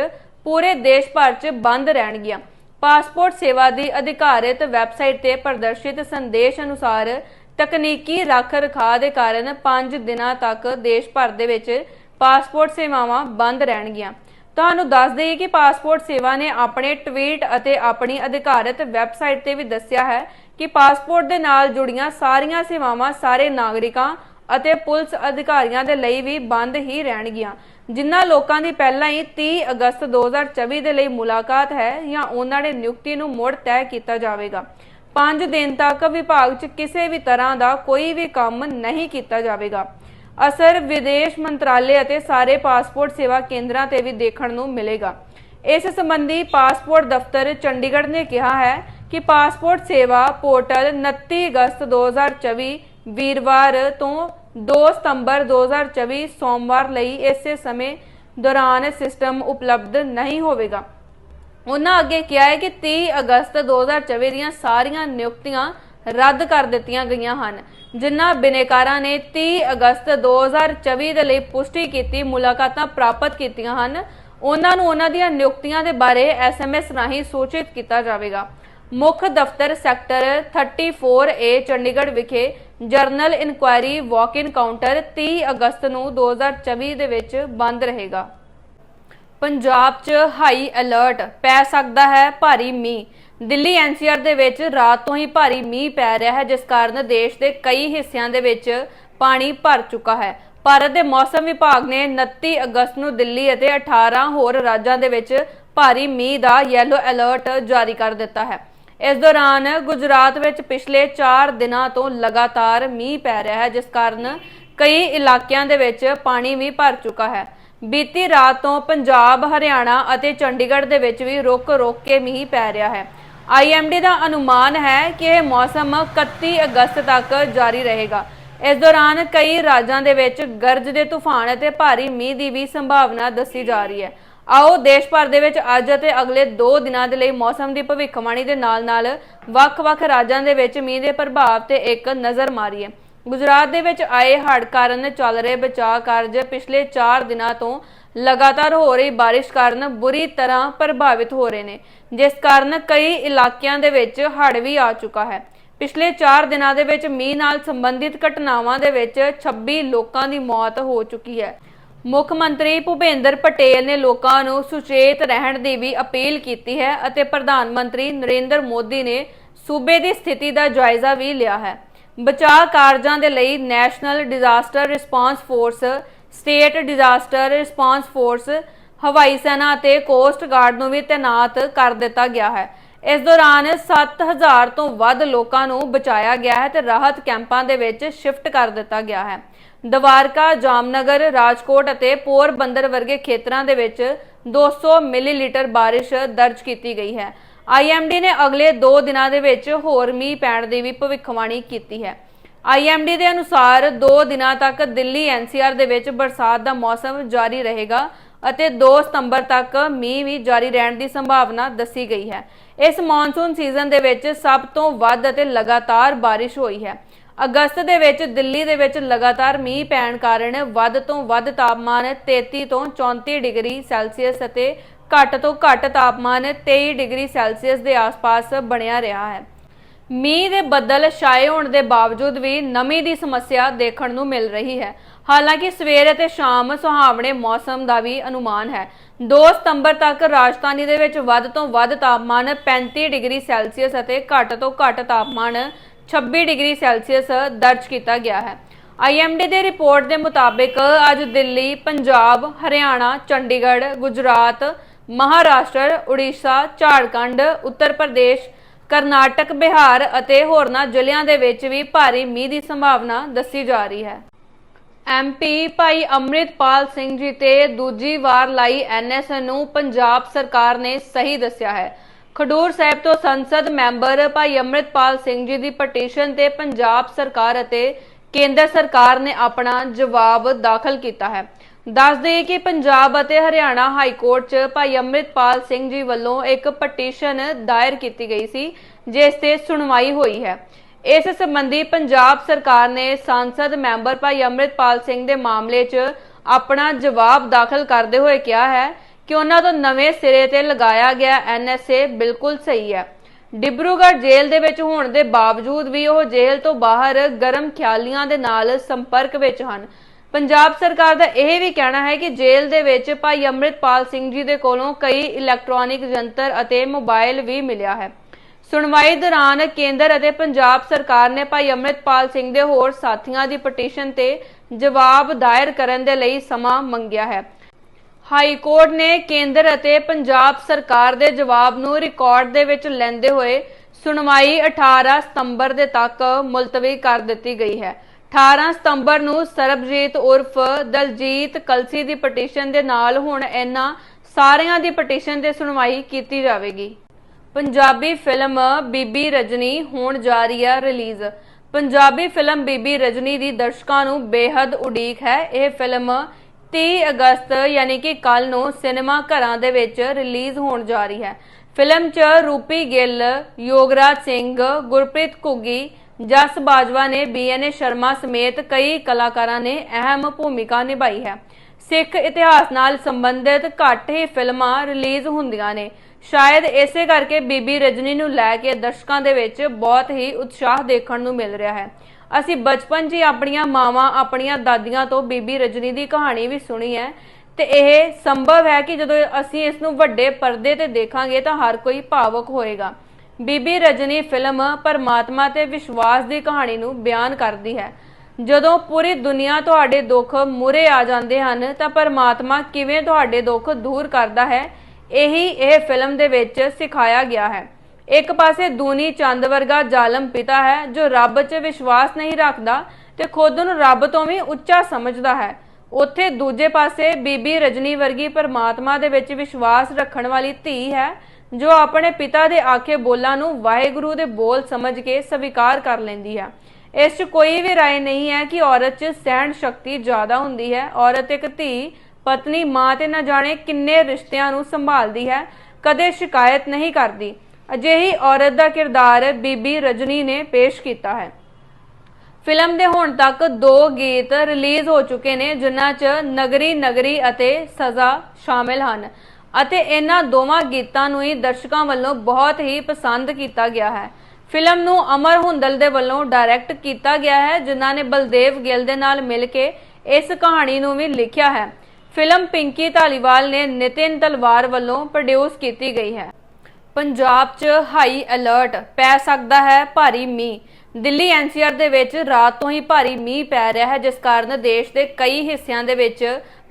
ਪੂਰੇ ਦੇਸ਼ ਭਰ 'ਚ ਬੰਦ ਰਹਿਣਗੀਆਂ। ਪਾਸਪੋਰਟ ਸੇਵਾ ਦੀ ਅਧਿਕਾਰਤ ਵੈਬਸਾਈਟ ਤੇ ਪ੍ਰਦਰਸ਼ਿਤ ਸੰਦੇਸ਼ ਅਨੁਸਾਰ ਤਕਨੀਕੀ ਰੱਖ ਰਖਾਅ ਦੇ ਕਾਰਨ 5 ਦਿਨਾਂ ਤੱਕ ਦੇਸ਼ ਭਰ ਦੇ ਵਿੱਚ ਪਾਸਪੋਰਟ ਸੇਵਾਵਾਂ ਬੰਦ ਰਹਿਣਗੀਆਂ। ਤੁਹਾਨੂੰ ਦੱਸ ਦਈਏ ਕਿ ਪਾਸਪੋਰਟ ਸੇਵਾ ਨੇ ਆਪਣੇ ਟਵੀਟ ਅਤੇ ਆਪਣੀ ਅਧਿਕਾਰਤ ਵੈਬਸਾਈਟ ਤੇ ਵੀ ਦੱਸਿਆ ਹੈ ਕਿ ਪਾਸਪੋਰਟ ਦੇ ਨਾਲ ਜੁੜੀਆਂ ਸਾਰੀਆਂ ਸੇਵਾਵਾਂ ਸਾਰੇ ਨਾਗਰਿਕਾਂ ਅਤੇ ਪੁਲਿਸ ਅਧਿਕਾਰੀਆਂ ਦੇ ਲਈ ਵੀ ਬੰਦ ਹੀ ਰਹਿਣਗੀਆਂ, ਜਿਨ੍ਹਾਂ ਲੋਕਾਂ ਦੀ ਪਹਿਲਾਂ ਹੀ 30 ਅਗਸਤ 2024 ਦੇ ਲਈ ਮੁਲਾਕਾਤ ਹੈ ਜਾਂ ਉਹਨਾਂ ਦੇ ਨਿਯੁਕਤੀ ਨੂੰ ਮੁੜ ਤੈਅ ਕੀਤਾ ਜਾਵੇਗਾ। 5 ਦਿਨ ਤੱਕ ਵਿਭਾਗ 'ਚ ਕਿਸੇ ਵੀ ਤਰ੍ਹਾਂ ਦਾ ਕੋਈ ਵੀ ਕੰਮ ਨਹੀਂ ਕੀਤਾ ਜਾਵੇਗਾ। ਅਸਰ ਵਿਦੇਸ਼ ਮੰਤਰਾਲੇ ਅਤੇ ਸਾਰੇ ਪਾਸਪੋਰਟ ਸੇਵਾ ਕੇਂਦਰਾਂ ਤੇ ਵੀ ਦੇਖਣ ਨੂੰ ਮਿਲੇਗਾ। ਇਸ ਸੰਬੰਧੀ ਪਾਸਪੋਰਟ ਦਫ਼ਤਰ ਚੰਡੀਗੜ੍ਹ ਨੇ ਕਿਹਾ ਹੈ ਕਿ ਪਾਸਪੋਰਟ ਸੇਵਾ ਪੋਰਟਲ 29 ਅਗਸਤ 2024 ਵੀਰਵਾਰ ਤੋਂ 2 ਸਤੰਬਰ 2024 ਸੋਮਵਾਰ ਲਈ ਇਸੇ ਸਮੇਂ ਦੌਰਾਨ ਸਿਸਟਮ ਉਪਲਬਧ ਨਹੀਂ ਹੋਵੇਗਾ। ਉਹਨਾਂ ਅੱਗੇ ਕਿਹਾ ਹੈ ਕਿ 30 ਅਗਸਤ 2024 ਦੀਆਂ ਸਾਰੀਆਂ ਨਿਯੁਕਤੀਆਂ ਰੱਦ ਕਰ ਦਿੱਤੀਆਂ ਗਈਆਂ ਹਨ। ਜਿਨ੍ਹਾਂ ਬਿਨੇਕਾਰਾਂ ਨੇ 30 ਅਗਸਤ 2024 ਦੇ ਲਈ ਪੁਸ਼ਟੀ ਕੀਤੀ, ਮੁਲਾਕਾਤਾਂ ਪ੍ਰਾਪਤ ਕੀਤੀਆਂ ਹਨ। ਉਹਨਾਂ ਨੂੰ ਉਹਨਾਂ ਦੀਆਂ ਨਿਯੁਕਤੀਆਂ ਦੇ ਬਾਰੇ ਐਸਐਮਐਸ ਰਾਹੀਂ ਸੂਚਿਤ ਕੀਤਾ ਜਾਵੇਗਾ। ਮੁੱਖ ਦਫ਼ਤਰ ਸੈਕਟਰ 34A ਚੰਡੀਗੜ੍ਹ ਵਿਖੇ general enquiry walk in counter 30 ਅਗਸਤ ਨੂੰ 2024 ਦੇ ਵਿੱਚ ਬੰਦ ਰਹੇਗਾ। ਪੰਜਾਬ 'ਚ ਹਾਈ ਅਲਰਟ, ਪੈ ਸਕਦਾ ਹੈ ਭਾਰੀ ਮੀਂਹ। ਦਿੱਲੀ ਐਨਸੀਆਰ ਦੇ ਵਿੱਚ ਰਾਤ ਤੋਂ ਹੀ ਭਾਰੀ ਮੀਂਹ ਪੈ ਰਿਹਾ ਹੈ, ਜਿਸ ਕਾਰਨ ਦੇਸ਼ ਦੇ ਕਈ ਹਿੱਸਿਆਂ ਦੇ ਵਿੱਚ ਪਾਣੀ ਭਰ ਚੁੱਕਾ ਹੈ। ਭਾਰਤ ਦੇ ਮੌਸਮ ਵਿਭਾਗ ਨੇ 29 ਅਗਸਤ ਨੂੰ ਦਿੱਲੀ ਅਤੇ 18 ਹੋਰ ਰਾਜਾਂ ਦੇ ਵਿੱਚ ਭਾਰੀ ਮੀਂਹ ਦਾ ਯੈਲੋ ਅਲਰਟ ਜਾਰੀ ਕਰ ਦਿੱਤਾ ਹੈ। ਇਸ ਦੌਰਾਨ ਗੁਜਰਾਤ ਵਿੱਚ ਪਿਛਲੇ 4 ਦਿਨਾਂ ਤੋਂ ਲਗਾਤਾਰ ਮੀਂਹ ਪੈ ਰਿਹਾ ਹੈ, ਜਿਸ ਕਾਰਨ ਕਈ ਇਲਾਕਿਆਂ ਦੇ ਵਿੱਚ ਪਾਣੀ ਵੀ ਭਰ ਚੁੱਕਾ ਹੈ। ਬੀਤੀ ਰਾਤ ਤੋਂ ਪੰਜਾਬ, ਹਰਿਆਣਾ ਅਤੇ ਚੰਡੀਗੜ੍ਹ ਦੇ ਵਿੱਚ ਵੀ ਰੁਕ-ਰੁਕ ਕੇ ਮੀਂਹ ਪੈ ਰਿਹਾ ਹੈ। ਆਈਐਮਡੀ ਦਾ ਅਨੁਮਾਨ ਹੈ ਕਿ ਇਹ ਮੌਸਮ 31 ਅਗਸਤ ਤੱਕ ਜਾਰੀ ਰਹੇਗਾ। ਇਸ ਦੌਰਾਨ ਕਈ ਰਾਜਾਂ ਦੇ ਵਿੱਚ ਗਰਜ ਦੇ ਤੂਫਾਨ ਅਤੇ ਭਾਰੀ ਮੀਂਹ ਦੀ ਵੀ ਸੰਭਾਵਨਾ ਦੱਸੀ ਜਾ ਰਹੀ ਹੈ। ਆਓ, ਦੇਸ਼ ਭਰ ਦੇ ਵਿੱਚ ਅੱਜ ਅਤੇ ਅਗਲੇ 2 ਦਿਨਾਂ ਦੇ ਲਈ ਮੌਸਮ ਦੀ ਭਵਿੱਖਬਾਣੀ ਦੇ ਨਾਲ-ਨਾਲ ਵੱਖ-ਵੱਖ ਰਾਜਾਂ ਦੇ ਵਿੱਚ ਮੀਂਹ ਦੇ ਪ੍ਰਭਾਵ ਤੇ ਇੱਕ ਨਜ਼ਰ ਮਾਰੀਏ। ਗੁਜਰਾਤ ਦੇ ਵਿੱਚ ਆਏ ਹੜ੍ਹ ਕਾਰਨ ਚੱਲ ਰਹੇ ਬਚਾਅ ਕਾਰਜ ਪਿਛਲੇ 4 ਦਿਨਾਂ ਤੋਂ ਲਗਾਤਾਰ ਹੋ ਰਹੀ ਬਾਰਿਸ਼ ਕਾਰਨ ਬੁਰੀ ਤਰ੍ਹਾਂ ਪ੍ਰਭਾਵਿਤ ਹੋ ਰਹੇ ਨੇ, ਜਿਸ ਕਾਰਨ ਕਈ ਇਲਾਕਿਆਂ ਦੇ ਵਿੱਚ ਹੜ੍ਹ ਵੀ ਆ ਚੁੱਕਾ ਹੈ। ਪਿਛਲੇ 4 ਦਿਨਾਂ ਦੇ ਵਿੱਚ ਮੀਂਹ ਨਾਲ ਸੰਬੰਧਿਤ ਘਟਨਾਵਾਂ ਦੇ ਵਿੱਚ 26 ਲੋਕਾਂ ਦੀ ਮੌਤ ਹੋ ਚੁੱਕੀ ਹੈ। ਮੁੱਖ ਮੰਤਰੀ ਭੁਪੇਂਦਰ ਪਟੇਲ ਨੇ ਲੋਕਾਂ ਨੂੰ ਸੁਚੇਤ ਰਹਿਣ ਦੀ ਵੀ ਅਪੀਲ ਕੀਤੀ ਹੈ ਅਤੇ ਪ੍ਰਧਾਨ ਮੰਤਰੀ ਨਰਿੰਦਰ ਮੋਦੀ ਨੇ ਸੂਬੇ ਦੀ ਸਥਿਤੀ ਦਾ ਜਾਇਜ਼ਾ ਵੀ ਲਿਆ ਹੈ। ਬਚਾਅ ਕਾਰਜਾਂ ਦੇ ਲਈ national disaster response force, state disaster response force, ਹਵਾਈ ਸੈਨਾ ਅਤੇ ਕੋਸਟ ਗਾਰਡ ਨੂੰ ਵੀ ਤਾਇਨਾਤ ਕਰ ਦਿੱਤਾ ਗਿਆ ਹੈ। ਇਸ ਦੌਰਾਨ 7000 ਤੋਂ ਵੱਧ ਲੋਕਾਂ ਨੂੰ ਬਚਾਇਆ ਗਿਆ ਹੈ ਤੇ ਰਾਹਤ ਕੈਂਪਾਂ ਦੇ ਵਿੱਚ ਸ਼ਿਫਟ ਕਰ ਦਿੱਤਾ ਗਿਆ ਹੈ। ਦਵਾਰਕਾ, ਜਾਮਨਗਰ, ਰਾਜਕੋਟ ਅਤੇ ਪੋਰਬੰਦਰ ਵਰਗੇ ਖੇਤਰਾਂ ਦੇ ਵਿੱਚ 200 ਮਿਲੀਲੀਟਰ ਬਾਰਿਸ਼ ਦਰਜ ਕੀਤੀ ਗਈ ਹੈ। ਆਈਐਮਡੀ ਨੇ ਅਗਲੇ 2 ਦਿਨਾਂ ਦੇ ਵਿੱਚ ਹੋਰ ਮੀਂਹ ਪੈਣ ਦੀ ਵੀ ਭਵਿੱਖਬਾਣੀ ਕੀਤੀ ਹੈ। ਆਈਐਮਡੀ ਦੇ ਅਨੁਸਾਰ 2 ਦਿਨਾਂ ਤੱਕ ਦਿੱਲੀ ਐਨਸੀਆਰ ਦੇ ਵਿੱਚ ਬਰਸਾਤ ਦਾ ਮੌਸਮ ਜਾਰੀ ਰਹੇਗਾ ਅਤੇ 2 ਸਤੰਬਰ ਤੱਕ ਮੀਂਹ ਵੀ ਜਾਰੀ ਰਹਿਣ ਦੀ ਸੰਭਾਵਨਾ ਦੱਸੀ ਗਈ ਹੈ। ਇਸ ਮੌਨਸੂਨ ਸੀਜ਼ਨ ਦੇ ਵਿੱਚ ਸਭ ਤੋਂ ਵੱਧ ਅਤੇ ਲਗਾਤਾਰ ਬਾਰਿਸ਼ ਹੋਈ ਹੈ। ਅਗਸਤ ਦੇ ਵਿੱਚ ਦਿੱਲੀ ਦੇ ਵਿੱਚ ਲਗਾਤਾਰ ਮੀਂਹ ਪੈਣ ਕਾਰਨ ਵੱਧ ਤੋਂ ਵੱਧ ਤਾਪਮਾਨ 33 ਤੋਂ 34 ਡਿਗਰੀ ਸੈਲਸੀਅਸ ਅਤੇ ਘੱਟ ਤੋਂ ਘੱਟ ਤਾਪਮਾਨ 23 ਡਿਗਰੀ ਸੈਲਸੀਅਸ ਦੇ ਆਸ-ਪਾਸ ਬਣਿਆ ਰਿਹਾ ਹੈ। ਮੀਂਹ ਦੇ ਬੱਦਲ ਛਾਏ ਹੋਣ ਦੇ ਬਾਵਜੂਦ ਵੀ ਨਮੀ ਦੀ ਸਮੱਸਿਆ ਦੇਖਣ ਨੂੰ ਮਿਲ ਰਹੀ ਹੈ। ਹਾਲਾਂਕਿ ਸਵੇਰ ਅਤੇ ਸ਼ਾਮ ਸੁਹਾਵਣੇ ਮੌਸਮ ਦਾ ਵੀ ਅਨੁਮਾਨ ਹੈ। 2 ਸਤੰਬਰ ਤੱਕ ਰਾਜਧਾਨੀ ਦੇ ਵਿੱਚ ਵੱਧ ਤੋਂ ਵੱਧ ਤਾਪਮਾਨ 35 ਡਿਗਰੀ ਸੈਲਸੀਅਸ ਅਤੇ ਘੱਟ ਤੋਂ ਘੱਟ ਤਾਪਮਾਨ 26 ਡਿਗਰੀ ਸੈਲਸੀਅਸ ਦਰਜ ਕੀਤਾ ਗਿਆ ਹੈ। ਆਈਐਮਡੀ ਦੇ ਰਿਪੋਰਟ ਦੇ ਮੁਤਾਬਿਕ ਅੱਜ ਦਿੱਲੀ, ਪੰਜਾਬ, ਹਰਿਆਣਾ, ਚੰਡੀਗੜ੍ਹ, ਗੁਜਰਾਤ ਮਹਾਰਾਸ਼ਟਰ, ਉੜੀਸਾ, ਝਾਰਖੰਡ, ਉੱਤਰ ਪ੍ਰਦੇਸ਼, ਕਰਨਾਟਕ, ਬਿਹਾਰ ਅਤੇ ਹੋਰਨਾਂ ਜ਼ਿਲ੍ਹਿਆਂ ਦੇ ਵਿੱਚ ਵੀ ਭਾਰੀ ਮੀਂਹ ਦੀ ਸੰਭਾਵਨਾ ਦੱਸੀ ਜਾ ਰਹੀ ਹੈ। ਐਮਪੀ ਭਾਈ ਅੰਮ੍ਰਿਤਪਾਲ ਸਿੰਘ ਜੀ ਤੇ ਦੂਜੀ ਵਾਰ ਲਾਈ ਐਨਐਸ ਨੂੰ ਪੰਜਾਬ ਸਰਕਾਰ ਨੇ ਸਹੀ ਦੱਸਿਆ ਹੈ। ਖਡੂਰ ਸਾਹਿਬ ਤੋਂ ਸੰਸਦ ਮੈਂਬਰ ਭਾਈ ਅੰਮ੍ਰਿਤਪਾਲ ਸਿੰਘ ਜੀ ਦੀ ਪਟੀਸ਼ਨ ਤੇ ਪੰਜਾਬ ਸਰਕਾਰ ਅਤੇ ਕੇਂਦਰ ਸਰਕਾਰ ਨੇ ਆਪਣਾ ਜਵਾਬ ਦਾਖਲ ਕੀਤਾ ਹੈ। ਦੱਸ ਦੇਈਏ ਕਿ ਪੰਜਾਬ ਅਤੇ ਹਰਿਆਣਾ ਹਾਈ ਕੋਰਟ 'ਚ ਭਾਈ ਅੰਮ੍ਰਿਤਪਾਲ ਸਿੰਘ ਜੀ ਵੱਲੋਂ ਇੱਕ ਪਟੀਸ਼ਨ ਦਾਇਰ ਕੀਤੀ ਗਈ ਸੀ, ਜਿਸ ਤੇ ਸੁਣਵਾਈ ਹੋਈ ਹੈ। ਇਸ ਸੰਬੰਧੀ ਪੰਜਾਬ ਸਰਕਾਰ ਨੇ ਸੰਸਦ ਮੈਂਬਰ ਭਾਈ ਅੰਮ੍ਰਿਤਪਾਲ ਸਿੰਘ ਦੇ ਮਾਮਲੇ 'ਚ ਆਪਣਾ ਜਵਾਬ ਦਾਖਲ ਕਰਦੇ ਹੋਏ ਕਿਹਾ ਹੈ ਕਿ ਉਹਨਾਂ ਤੋਂ ਨਵੇਂ ਸਿਰੇ ਤੇ ਲਗਾਇਆ ਗਿਆ ਐਨਐਸਏ ਬਿਲਕੁਲ ਸਹੀ ਹੈ। ਡਿਬਰੂਗੜ੍ਹ ਜੇਲ੍ਹ ਦੇ ਵਿੱਚ ਹੋਣ ਦੇ ਬਾਵਜੂਦ ਵੀ ਉਹ ਜੇਲ੍ਹ ਤੋਂ ਬਾਹਰ ਗਰਮ ਖਿਆਲੀਆਂ ਦੇ ਨਾਲ ਸੰਪਰਕ ਵਿੱਚ ਹਨ। ਪੰਜਾਬ ਸਰਕਾਰ ਦਾ ਇਹ ਵੀ ਕਹਿਣਾ ਹੈ ਕਿ ਜੇਲ੍ਹ ਦੇ ਵਿੱਚ ਭਾਈ ਅੰਮ੍ਰਿਤਪਾਲ ਸਿੰਘ ਜੀ ਦੇ ਕੋਲੋਂ ਕਈ ਇਲੈਕਟ੍ਰੋਨਿਕ ਯੰਤਰ ਅਤੇ ਮੋਬਾਈਲ ਵੀ ਮਿਲਿਆ ਹੈ। ਸੁਣਵਾਈ ਦੌਰਾਨ ਕੇਂਦਰ ਅਤੇ ਪੰਜਾਬ ਸਰਕਾਰ ਨੇ ਭਾਈ ਅੰਮ੍ਰਿਤਪਾਲ ਸਿੰਘ ਦੇ ਹੋਰ ਸਾਥੀਆਂ ਦੀ ਪਟੀਸ਼ਨ ਤੇ ਜਵਾਬ ਦਾਇਰ ਕਰਨ ਦੇ ਲਈ ਸਮਾਂ ਮੰਗਿਆ ਹੈ। ਹਾਈ ਕੋਰਟ ਨੇ ਕੇਂਦਰ ਅਤੇ ਪੰਜਾਬ ਸਰਕਾਰ ਦੇ ਜਵਾਬ ਨੂੰ ਰਿਕਾਰਡ ਦੇ ਵਿੱਚ ਲੈਂਦੇ ਹੋਏ ਸੁਣਵਾਈ 18 ਸਤੰਬਰ ਦੇ ਤੱਕ ਮੁਲਤਵੀ ਕਰ ਦਿੱਤੀ ਗਈ ਹੈ। 18 ਸਤੰਬਰ ਨੂੰ ਸਰਬਜੀਤ ਉਰਫ ਦਲਜੀਤ ਕਲਸੀ ਦੀ ਪਟੀਸ਼ਨ ਦੇ ਨਾਲ ਹੁਣ ਇਹਨਾਂ ਸਾਰਿਆਂ ਦੀ ਪਟੀਸ਼ਨ ਤੇ ਸੁਣਵਾਈ ਕੀਤੀ ਜਾਵੇਗੀ। ਪੰਜਾਬੀ ਫਿਲਮ ਬੀਬੀ ਰਜਨੀ ਹੋਣ ਜਾ ਰਹੀ ਹੈ ਰਿਲੀਜ਼। ਪੰਜਾਬੀ ਫਿਲਮ ਬੀਬੀ ਰਜਨੀ ਦੀ ਦਰਸ਼ਕਾਂ ਨੂੰ ਬੇहद ਉਡੀਕ ਹੈ। ਇਹ ਫਿਲਮ 30 ਅਗਸਤ ਯਾਨੀ ਕਿ ਕੱਲ ਨੂੰ ਸਿਨੇਮਾ ਘਰਾਂ ਦੇ ਵਿੱਚ ਰਿਲੀਜ਼ ਹੋਣ ਜਾ ਰਹੀ ਹੈ। ਫਿਲਮ 'ਚ ਰੂਪੀ ਗਿੱਲ, ਯੋਗਰਾਜ ਸਿੰਘ, ਗੁਰਪ੍ਰੀਤ ਘੁੱਗੀ ਜਸ ਬਾਜਵਾ ਨੇ ਬੀਐਨਏ ਸ਼ਰਮਾ ਸਮੇਤ ਕਈ ਕਲਾਕਾਰਾਂ ਨੇ ਅਹਿਮ ਭੂਮਿਕਾ ਨਿਭਾਈ ਹੈ। ਸਿੱਖ ਇਤਿਹਾਸ ਨਾਲ ਸੰਬੰਧਿਤ ਘੱਟ ਹੀ ਫਿਲਮਾਂ ਰਿਲੀਜ਼ ਹੁੰਦੀਆਂ ਨੇ। ਸ਼ਾਇਦ ਇਸੇ ਕਰਕੇ ਬੀਬੀ ਰਜਨੀ ਨੂੰ ਲੈ ਕੇ ਦਰਸ਼ਕਾਂ ਦੇ ਵਿੱਚ ਬਹੁਤ ਹੀ ਉਤਸ਼ਾਹ ਦੇਖਣ ਨੂੰ ਮਿਲ ਰਿਹਾ ਹੈ। ਅਸੀਂ ਬਚਪਨ 'ਚ ਹੀ ਆਪਣੀਆਂ ਮਾਵਾਂ, ਆਪਣੀਆਂ ਦਾਦੀਆਂ ਤੋਂ ਬੀਬੀ ਰਜਨੀ ਦੀ ਕਹਾਣੀ ਵੀ ਸੁਣੀ ਹੈ ਤੇ ਇਹ ਸੰਭਵ ਹੈ ਕਿ ਜਦੋਂ ਅਸੀਂ ਇਸ ਨੂੰ ਵੱਡੇ ਪਰਦੇ ਤੇ ਦੇਖਾਂਗੇ ਤਾਂ ਹਰ ਕੋਈ ਭਾਵਕ ਹੋਏਗਾ। ਬੀਬੀ ਰਜਨੀ ਫਿਲਮ ਪਰਮਾਤਮਾ ਤੇ ਵਿਸ਼ਵਾਸ ਦੀ ਕਹਾਣੀ ਨੂੰ ਬਿਆਨ ਕਰਦੀ ਹੈ। ਜਦੋਂ ਪੂਰੀ ਦੁਨੀਆ ਤੁਹਾਡੇ ਦੁੱਖ ਮੂਰੇ ਆ ਜਾਂਦੇ ਹਨ, ਤਾਂ ਪਰਮਾਤਮਾ ਕਿਵੇਂ ਤੁਹਾਡੇ ਦੁੱਖ ਦੂਰ ਕਰਦਾ ਹੈ, ਇਹੀ ਇਹ ਫਿਲਮ ਦੇ ਵਿੱਚ ਸਿਖਾਇਆ ਗਿਆ ਹੈ। ਇੱਕ ਪਾਸੇ ਦੂਨੀ ਚੰਦ ਵਰਗਾ ਜ਼ਾਲਮ ਪਿਤਾ ਹੈ, ਜੋ ਰੱਬ 'ਚ ਵਿਸ਼ਵਾਸ ਨਹੀਂ ਰੱਖਦਾ ਤੇ ਖੁਦ ਨੂੰ ਰੱਬ ਤੋਂ ਵੀ ਉੱਚਾ ਸਮਝਦਾ ਹੈ। ਉੱਥੇ ਦੂਜੇ ਪਾਸੇ ਬੀਬੀ ਰਜਨੀ ਵਰਗੀ ਪਰਮਾਤਮਾ ਦੇ ਵਿੱਚ ਵਿਸ਼ਵਾਸ ਰੱਖਣ ਵਾਲੀ ਧੀ ਹੈ ਜੋ ਆਪਣੇ ਪਿਤਾ ਦੇ ਆਖੇ ਬੋਲਾਂ ਨੂੰ ਵਾਹਿਗੁਰੂ ਦੇ ਬੋਲ ਸਮਝ ਕੇ ਸਵੀਕਾਰ ਕਰ ਲੈਂਦੀ ਹੈ। ਇਸ 'ਚ ਕੋਈ ਵੀ ਰਾਏ ਨਹੀਂ ਹੈ ਕਿ ਔਰਤ 'ਚ ਸਹਿਣ ਸ਼ਕਤੀ ਜ਼ਿਆਦਾ ਹੁੰਦੀ ਹੈ। ਔਰਤ ਇੱਕ ਧੀ, ਪਤਨੀ, ਮਾਂ ਤੇ ਨਾ ਜਾਣੇ ਕਿੰਨੇ ਰਿਸ਼ਤਿਆਂ ਨੂੰ ਸੰਭਾਲਦੀ ਹੈ। ਕਦੇ ਸ਼ਿਕਾਇਤ ਨਹੀਂ ਕਰਦੀ। ਅਜਿਹੀ ਔਰਤ ਦਾ ਕਿਰਦਾਰ ਬੀਬੀ ਰਜਨੀ ਨੇ ਪੇਸ਼ ਕੀਤਾ ਹੈ। ਫਿਲਮ ਦੇ ਹੁਣ ਤੱਕ ਦੋ ਗੀਤ ਰਿਲੀਜ਼ ਹੋ ਚੁੱਕੇ ਨੇ, ਜਿਨ੍ਹਾਂ 'ਚ ਨਗਰੀ ਨਗਰੀ ਅਤੇ ਸਜ਼ਾ ਸ਼ਾਮਿਲ ਹਨ। ਅਤੇ ਇਹਨਾਂ ਦੋਵਾਂ ਗੀਤਾਂ ਨੂੰ ਹੀ ਦਰਸ਼ਕਾਂ ਵੱਲੋਂ ਬਹੁਤ ਹੀ ਪਸੰਦ ਕੀਤਾ ਗਿਆ ਹੈ। ਫਿਲਮ ਨੂੰ ਅਮਰ ਹੁੰਦਲ ਦੇ ਵੱਲੋਂ ਡਾਇਰੈਕਟ ਕੀਤਾ ਗਿਆ ਹੈ, ਜਿਨ੍ਹਾਂ ਨੇ ਬਲਦੇਵ ਗਿੱਲ ਦੇ ਨਾਲ ਮਿਲ ਕੇ ਇਸ ਕਹਾਣੀ ਨੂੰ ਵੀ ਲਿਖਿਆ ਹੈ। ਫਿਲਮ ਪਿੰਕੀ ਧਾਲੀਵਾਲ ਨੇ ਨਿਤਿਨ ਤਲਵਾਰ ਵੱਲੋਂ ਪ੍ਰੋਡਿਊਸ ਕੀਤੀ ਗਈ ਹੈ। ਪੰਜਾਬ 'ਚ ਹਾਈ ਅਲਰਟ ਪੈ ਸਕਦਾ ਹੈ ਭਾਰੀ ਮੀਂਹ। ਦਿੱਲੀ ਐਨਸੀਆਰ ਦੇ ਵਿੱਚ ਰਾਤ ਤੋਂ ਹੀ ਭਾਰੀ ਮੀਂਹ ਪੈ ਰਿਹਾ ਹੈ, ਜਿਸ ਕਾਰਨ ਦੇਸ਼ ਦੇ ਕਈ ਹਿੱਸਿਆਂ ਦੇ ਵਿੱਚ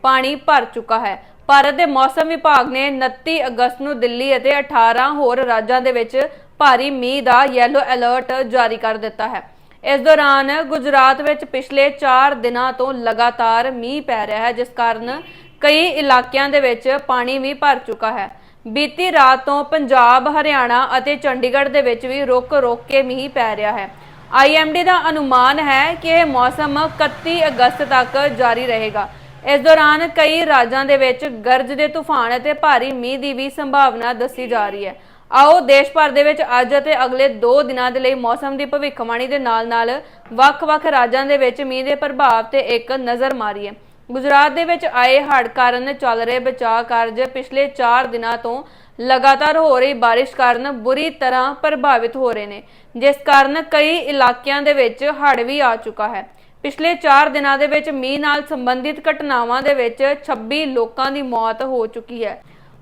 ਪਾਣੀ ਭਰ ਚੁੱਕਾ ਹੈ। ਭਾਰਤ ਦੇ ਮੌਸਮ ਵਿਭਾਗ ਨੇ 29 ਅਗਸਤ ਨੂੰ ਦਿੱਲੀ ਅਤੇ 18 ਹੋਰ ਰਾਜਾਂ ਦੇ ਵਿੱਚ ਭਾਰੀ ਮੀਂਹ ਦਾ ਯੈਲੋ ਅਲਰਟ ਜਾਰੀ ਕਰ ਦਿੱਤਾ ਹੈ। ਇਸ ਦੌਰਾਨ ਗੁਜਰਾਤ ਵਿੱਚ ਪਿਛਲੇ 4 ਦਿਨਾਂ ਤੋਂ ਲਗਾਤਾਰ ਮੀਂਹ ਪੈ ਰਿਹਾ ਹੈ, ਜਿਸ ਕਾਰਨ ਕਈ ਇਲਾਕਿਆਂ ਦੇ ਵਿੱਚ ਪਾਣੀ ਵੀ ਭਰ ਚੁੱਕਾ ਹੈ। ਬੀਤੀ ਰਾਤ ਤੋਂ ਪੰਜਾਬ, ਹਰਿਆਣਾ ਅਤੇ ਚੰਡੀਗੜ੍ਹ ਦੇ ਵਿੱਚ ਵੀ ਰੁਕ-ਰੁਕ ਕੇ ਮੀਂਹ ਪੈ ਰਿਹਾ ਹੈ। ਆਈਐਮਡੀ ਦਾ ਅਨੁਮਾਨ ਹੈ ਕਿ ਇਹ ਮੌਸਮ 31 ਅਗਸਤ ਤੱਕ ਜਾਰੀ ਰਹੇਗਾ। ਇਸ ਦੌਰਾਨ ਕਈ ਰਾਜਾਂ ਦੇ ਵਿੱਚ ਗਰਜ ਦੇ ਤੂਫਾਨ ਅਤੇ ਭਾਰੀ ਮੀਂਹ ਦੀ ਵੀ ਸੰਭਾਵਨਾ ਦੱਸੀ ਜਾ ਰਹੀ ਹੈ। ਆਓ ਦੇਸ਼ ਭਰ ਦੇ ਵਿੱਚ ਅੱਜ ਅਤੇ ਅਗਲੇ 2 ਦਿਨਾਂ ਦੇ ਲਈ ਮੌਸਮ ਦੀ ਭਵਿੱਖਬਾਣੀ ਦੇ ਨਾਲ-ਨਾਲ ਵੱਖ-ਵੱਖ ਰਾਜਾਂ ਦੇ ਵਿੱਚ ਮੀਂਹ ਦੇ ਪ੍ਰਭਾਵ ਤੇ ਇੱਕ ਨਜ਼ਰ ਮਾਰੀਏ। ਗੁਜਰਾਤ ਦੇ ਵਿੱਚ ਆਏ ਹੜ੍ਹ ਕਾਰਨ ਚੱਲ ਰਹੇ ਬਚਾਅ ਕਾਰਜ ਪਿਛਲੇ 4 ਦਿਨਾਂ ਤੋਂ ਲਗਾਤਾਰ ਹੋ ਰਹੀ ਬਾਰਿਸ਼ ਕਾਰਨ ਬੁਰੀ ਤਰ੍ਹਾਂ ਪ੍ਰਭਾਵਿਤ ਹੋ ਰਹੇ ਨੇ। ਜਿਸ ਕਾਰਨ ਕਈ ਇਲਾਕਿਆਂ ਦੇ ਵਿੱਚ ਹੜ੍ਹ ਵੀ ਆ ਚੁੱਕਾ ਹੈ। ਪਿਛਲੇ 4 ਦਿਨਾਂ ਦੇ ਵਿੱਚ ਮੀਂਹ ਨਾਲ ਸੰਬੰਧਿਤ ਘਟਨਾਵਾਂ ਦੇ ਵਿੱਚ 26 ਲੋਕਾਂ ਦੀ ਮੌਤ ਹੋ ਚੁੱਕੀ ਹੈ।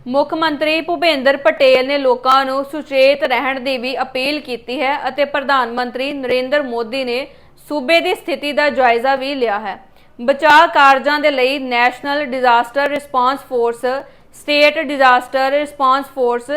ਮੁੱਖ ਮੰਤਰੀ ਭੁਪੇਂਦਰ ਪਟੇਲ ਨੇ ਲੋਕਾਂ ਨੂੰ ਸੁਚੇਤ ਰਹਿਣ ਦੀ ਵੀ ਅਪੀਲ ਕੀਤੀ ਹੈ ਅਤੇ ਪ੍ਰਧਾਨ ਮੰਤਰੀ ਨਰਿੰਦਰ ਮੋਦੀ ਨੇ ਸੂਬੇ ਦੀ ਸਥਿਤੀ ਦਾ ਜਾਇਜ਼ਾ ਵੀ ਲਿਆ ਹੈ। ਬਚਾਅ ਕਾਰਜਾਂ ਦੇ ਲਈ national disaster response force, state disaster response force,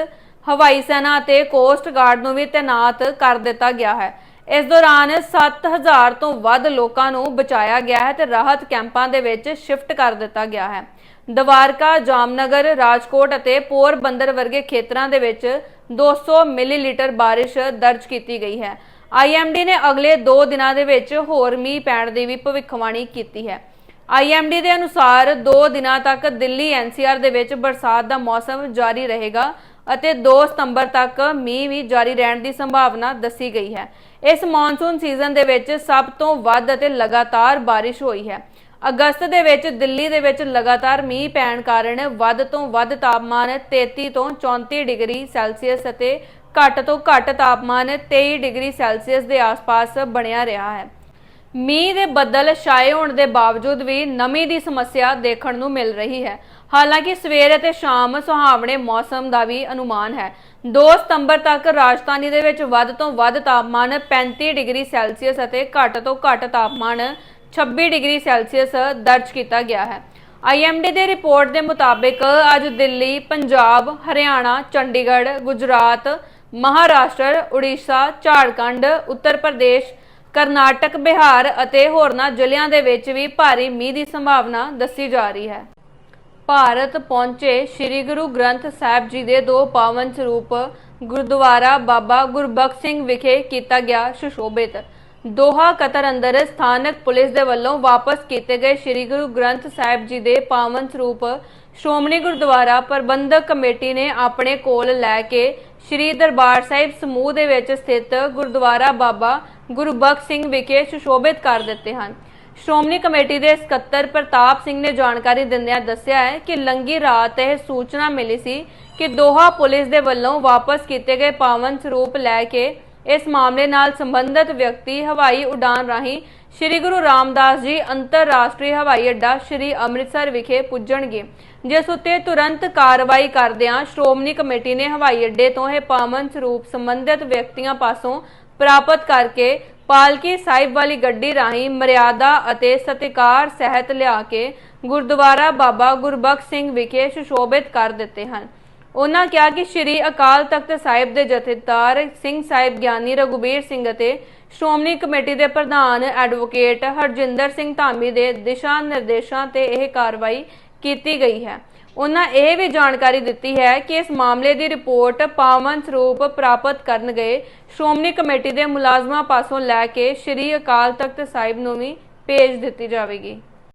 ਹਵਾਈ ਸੈਨਾ ਅਤੇ ਕੋਸਟ ਗਾਰਡ ਨੂੰ ਵੀ ਤਾਇਨਾਤ ਕਰ ਦਿੱਤਾ ਗਿਆ ਹੈ। ਇਸ ਦੌਰਾਨ 7000 ਤੋਂ ਵੱਧ ਲੋਕਾਂ ਨੂੰ ਬਚਾਇਆ ਗਿਆ ਹੈ ਤੇ ਰਾਹਤ ਕੈਂਪਾਂ ਦੇ ਵਿੱਚ ਸ਼ਿਫਟ ਕਰ ਦਿੱਤਾ ਗਿਆ ਹੈ। ਦਵਾਰਕਾ, ਜਾਮਨਗਰ, ਰਾਜਕੋਟ ਅਤੇ ਪੋਰਬੰਦਰ ਵਰਗੇ ਖੇਤਰਾਂ ਦੇ ਵਿੱਚ 200 ਮਿਲੀਲੀਟਰ ਬਾਰਿਸ਼ ਦਰਜ ਕੀਤੀ ਗਈ ਹੈ। ਆਈਐਮਡੀ ਨੇ ਅਗਲੇ 2 ਦਿਨਾਂ ਦੇ ਵਿੱਚ ਹੋਰ ਮੀਂਹ ਪੈਣ ਦੀ ਵੀ ਭਵਿੱਖਬਾਣੀ ਕੀਤੀ ਹੈ। ਆਈਐਮਡੀ ਦੇ ਅਨੁਸਾਰ 2 ਦਿਨਾਂ ਤੱਕ ਦਿੱਲੀ ਐਨਸੀਆਰ ਦੇ ਵਿੱਚ ਬਰਸਾਤ ਦਾ ਮੌਸਮ ਜਾਰੀ ਰਹੇਗਾ। ਅਤੇ 2 ਸਤੰਬਰ ਤੱਕ ਮੀਂਹ ਵੀ ਜਾਰੀ ਰਹਿਣ ਦੀ ਸੰਭਾਵਨਾ ਦੱਸੀ ਗਈ ਹੈ। ਇਸ ਮੌਨਸੂਨ ਸੀਜ਼ਨ ਦੇ ਵਿੱਚ ਸਭ ਤੋਂ ਵੱਧ ਅਤੇ ਲਗਾਤਾਰ ਬਾਰਿਸ਼ ਹੋਈ ਹੈ। ਅਗਸਤ ਦੇ ਵਿੱਚ ਦਿੱਲੀ ਦੇ ਵਿੱਚ ਲਗਾਤਾਰ ਮੀਂਹ ਪੈਣ ਕਾਰਨ ਵੱਧ ਤੋਂ ਵੱਧ ਤਾਪਮਾਨ 33 ਤੋਂ 34 ਡਿਗਰੀ ਸੈਲਸੀਅਸ ਅਤੇ ਘੱਟ ਤੋਂ ਘੱਟ ਤਾਪਮਾਨ 23 ਡਿਗਰੀ ਸੈਲਸੀਅਸ ਦੇ ਆਸ-ਪਾਸ ਬਣਿਆ ਰਿਹਾ ਹੈ। ਮੀਂਹ ਦੇ ਬੱਦਲ ਛਾਏ ਹੋਣ ਦੇ ਬਾਵਜੂਦ ਵੀ ਨਮੀ ਦੀ ਸਮੱਸਿਆ ਦੇਖਣ ਨੂੰ ਮਿਲ ਰਹੀ ਹੈ। ਹਾਲਾਂਕਿ ਸਵੇਰ ਅਤੇ ਸ਼ਾਮ ਸੁਹਾਵਣੇ ਮੌਸਮ ਦਾ ਵੀ ਅਨੁਮਾਨ ਹੈ। 2 ਸਤੰਬਰ ਤੱਕ ਰਾਜਧਾਨੀ ਦੇ ਵਿੱਚ ਵੱਧ ਤੋਂ ਵੱਧ ਤਾਪਮਾਨ 35 ਡਿਗਰੀ ਸੈਲਸੀਅਸ ਅਤੇ ਘੱਟ ਤੋਂ ਘੱਟ ਤਾਪਮਾਨ 26 ਡਿਗਰੀ ਸੈਲਸੀਅਸ ਦਰਜ ਕੀਤਾ ਗਿਆ ਹੈ। ਆਈਐਮਡੀ ਦੇ ਰਿਪੋਰਟ ਦੇ ਮੁਤਾਬਿਕ ਅੱਜ ਦਿੱਲੀ, ਪੰਜਾਬ, ਹਰਿਆਣਾ, ਚੰਡੀਗੜ੍ਹ, ਗੁਜਰਾਤ, ਮਹਾਰਾਸ਼ਟਰ, ਉੜੀਸਾ, ਝਾਰਖੰਡ, ਉੱਤਰ ਪ੍ਰਦੇਸ਼, ਕਰਨਾਟਕ, ਬਿਹਾਰ ਅਤੇ ਹੋਰਨਾਂ ਜ਼ਿਲ੍ਹਿਆਂ ਦੇ ਵਿੱਚ ਵੀ ਭਾਰੀ ਮੀਂਹ ਦੀ ਸੰਭਾਵਨਾ ਦੱਸੀ ਜਾ ਰਹੀ ਹੈ। ਭਾਰਤ ਪਹੁੰਚੇ ਸ੍ਰੀ ਗੁਰੂ ਗ੍ਰੰਥ ਸਾਹਿਬ ਜੀ ਦੇ ਦੋ ਪਾਵਨ ਸਰੂਪ ਗੁਰਦੁਆਰਾ ਬਾਬਾ ਗੁਰਬਖਸ਼ ਸਿੰਘ ਵਿਖੇ ਕੀਤਾ ਗਿਆ ਸੁਸ਼ੋਭਿਤ। ਦੋਹਾ ਕਤਰ ਅੰਦਰ ਸਥਾਨਕ ਪੁਲਿਸ ਦੇ ਵੱਲੋਂ ਵਾਪਸ ਕੀਤੇ ਗਏ ਸ੍ਰੀ ਗੁਰੂ ਗ੍ਰੰਥ ਸਾਹਿਬ ਜੀ ਦੇ ਪਾਵਨ ਸਰੂਪ ਸ਼੍ਰੋਮਣੀ ਗੁਰਦੁਆਰਾ ਪ੍ਰਬੰਧਕ ਕਮੇਟੀ ਨੇ ਆਪਣੇ ਕੋਲ ਲੈ ਕੇ ਸ੍ਰੀ ਦਰਬਾਰ ਸਾਹਿਬ ਸਮੂਹ ਦੇ ਵਿੱਚ ਸਥਿਤ ਗੁਰਦੁਆਰਾ ਬਾਬਾ ਗੁਰਬਖਸ਼ ਸਿੰਘ ਵਿਖੇ ਸੁਸ਼ੋਭਿਤ ਕਰ ਦਿੱਤੇ ਹਨ। ਸ਼੍ਰੋਮਣੀ ਕਮੇਟੀ ਦੇ ਸਕੱਤਰ ਪ੍ਰਤਾਪ ਸਿੰਘ ਨੇ ਜਾਣਕਾਰੀ ਦਿੰਦਿਆਂ ਦੱਸਿਆ ਹੈ ਕਿ ਲੰਗੀ ਰਾਤ ਇਹ ਸੂਚਨਾ ਮਿਲੀ ਸੀ ਕਿ ਦੋਹਾ ਪੁਲਿਸ ਦੇ ਵੱਲੋਂ ਵਾਪਸ ਕੀਤੇ ਗਏ ਪਾਵਨ ਸਰੂਪ ਲੈ ਕੇ ਇਸ ਮਾਮਲੇ ਨਾਲ ਸੰਬੰਧਿਤ ਵਿਅਕਤੀ ਹਵਾਈ ਉਡਾਨ ਰਾਹੀਂ ਸ੍ਰੀ ਗੁਰੂ ਰਾਮਦਾਸ ਜੀ ਅੰਤਰਰਾਸ਼ਟਰੀ ਹਵਾਈ ਅੱਡਾ ਸ੍ਰੀ ਅੰਮ੍ਰਿਤਸਰ ਵਿਖੇ ਪੁੱਜਣਗੇ, ਜਿਸ ਉੱਤੇ ਤੁਰੰਤ ਕਾਰਵਾਈ ਕਰਦਿਆਂ ਸ਼੍ਰੋਮਣੀ ਕਮੇਟੀ ਨੇ ਹਵਾਈ ਅੱਡੇ ਤੋਂ ਇਹ ਪਾਵਨ ਸਰੂਪ ਸੰਬੰਧਿਤ ਵਿਅਕਤੀਆਂ ਪਾਸੋਂ ਪ੍ਰਾਪਤ ਕਰਕੇ ਪਾਲਕੀ ਸਾਹਿਬ ਵਾਲੀ ਗੱਡੀ ਰਾਹੀਂ ਮਰਿਆਦਾ ਅਤੇ ਸਤਿਕਾਰ ਸਹਿਤ ਲਿਆ ਕੇ ਗੁਰਦੁਆਰਾ ਬਾਬਾ ਗੁਰਬਖਸ਼ ਸਿੰਘ ਵਿਖੇ ਸੁਸ਼ੋਭਿਤ ਕਰ ਦਿੱਤੇ ਹਨ। ਉਹਨਾਂ ਕਿਹਾ ਕਿ ਸ੍ਰੀ ਅਕਾਲ ਤਖਤ ਸਾਹਿਬ ਦੇ ਜਥੇਦਾਰ ਸਿੰਘ ਸਾਹਿਬ ਗਿਆਨੀ ਰਘੁਬੀਰ ਸਿੰਘ ਅਤੇ ਸ਼੍ਰੋਮਣੀ ਕਮੇਟੀ ਦੇ ਪ੍ਰਧਾਨ ਐਡਵੋਕੇਟ ਹਰਜਿੰਦਰ ਸਿੰਘ ਧਾਮੀ ਦੇ ਦਿਸ਼ਾ ਨਿਰਦੇਸ਼ਾਂ ਤੇ ਇਹ ਕਾਰਵਾਈ ਕੀਤੀ ਗਈ ਹੈ। ਉਹਨਾਂ ਇਹ ਵੀ ਜਾਣਕਾਰੀ ਦਿੱਤੀ ਹੈ ਕਿ ਇਸ ਮਾਮਲੇ ਦੀ ਰਿਪੋਰਟ ਪਾਵਨ ਸਰੂਪ ਪ੍ਰਾਪਤ ਕਰਨ ਗਏ ਸ਼੍ਰੋਮਣੀ ਕਮੇਟੀ ਦੇ ਮੁਲਾਜ਼ਮਾਂ ਪਾਸੋਂ ਲੈ ਕੇ ਸ੍ਰੀ ਅਕਾਲ ਤਖਤ ਸਾਹਿਬ ਨੂੰ ਵੀ ਭੇਜ ਦਿੱਤੀ ਜਾਵੇਗੀ।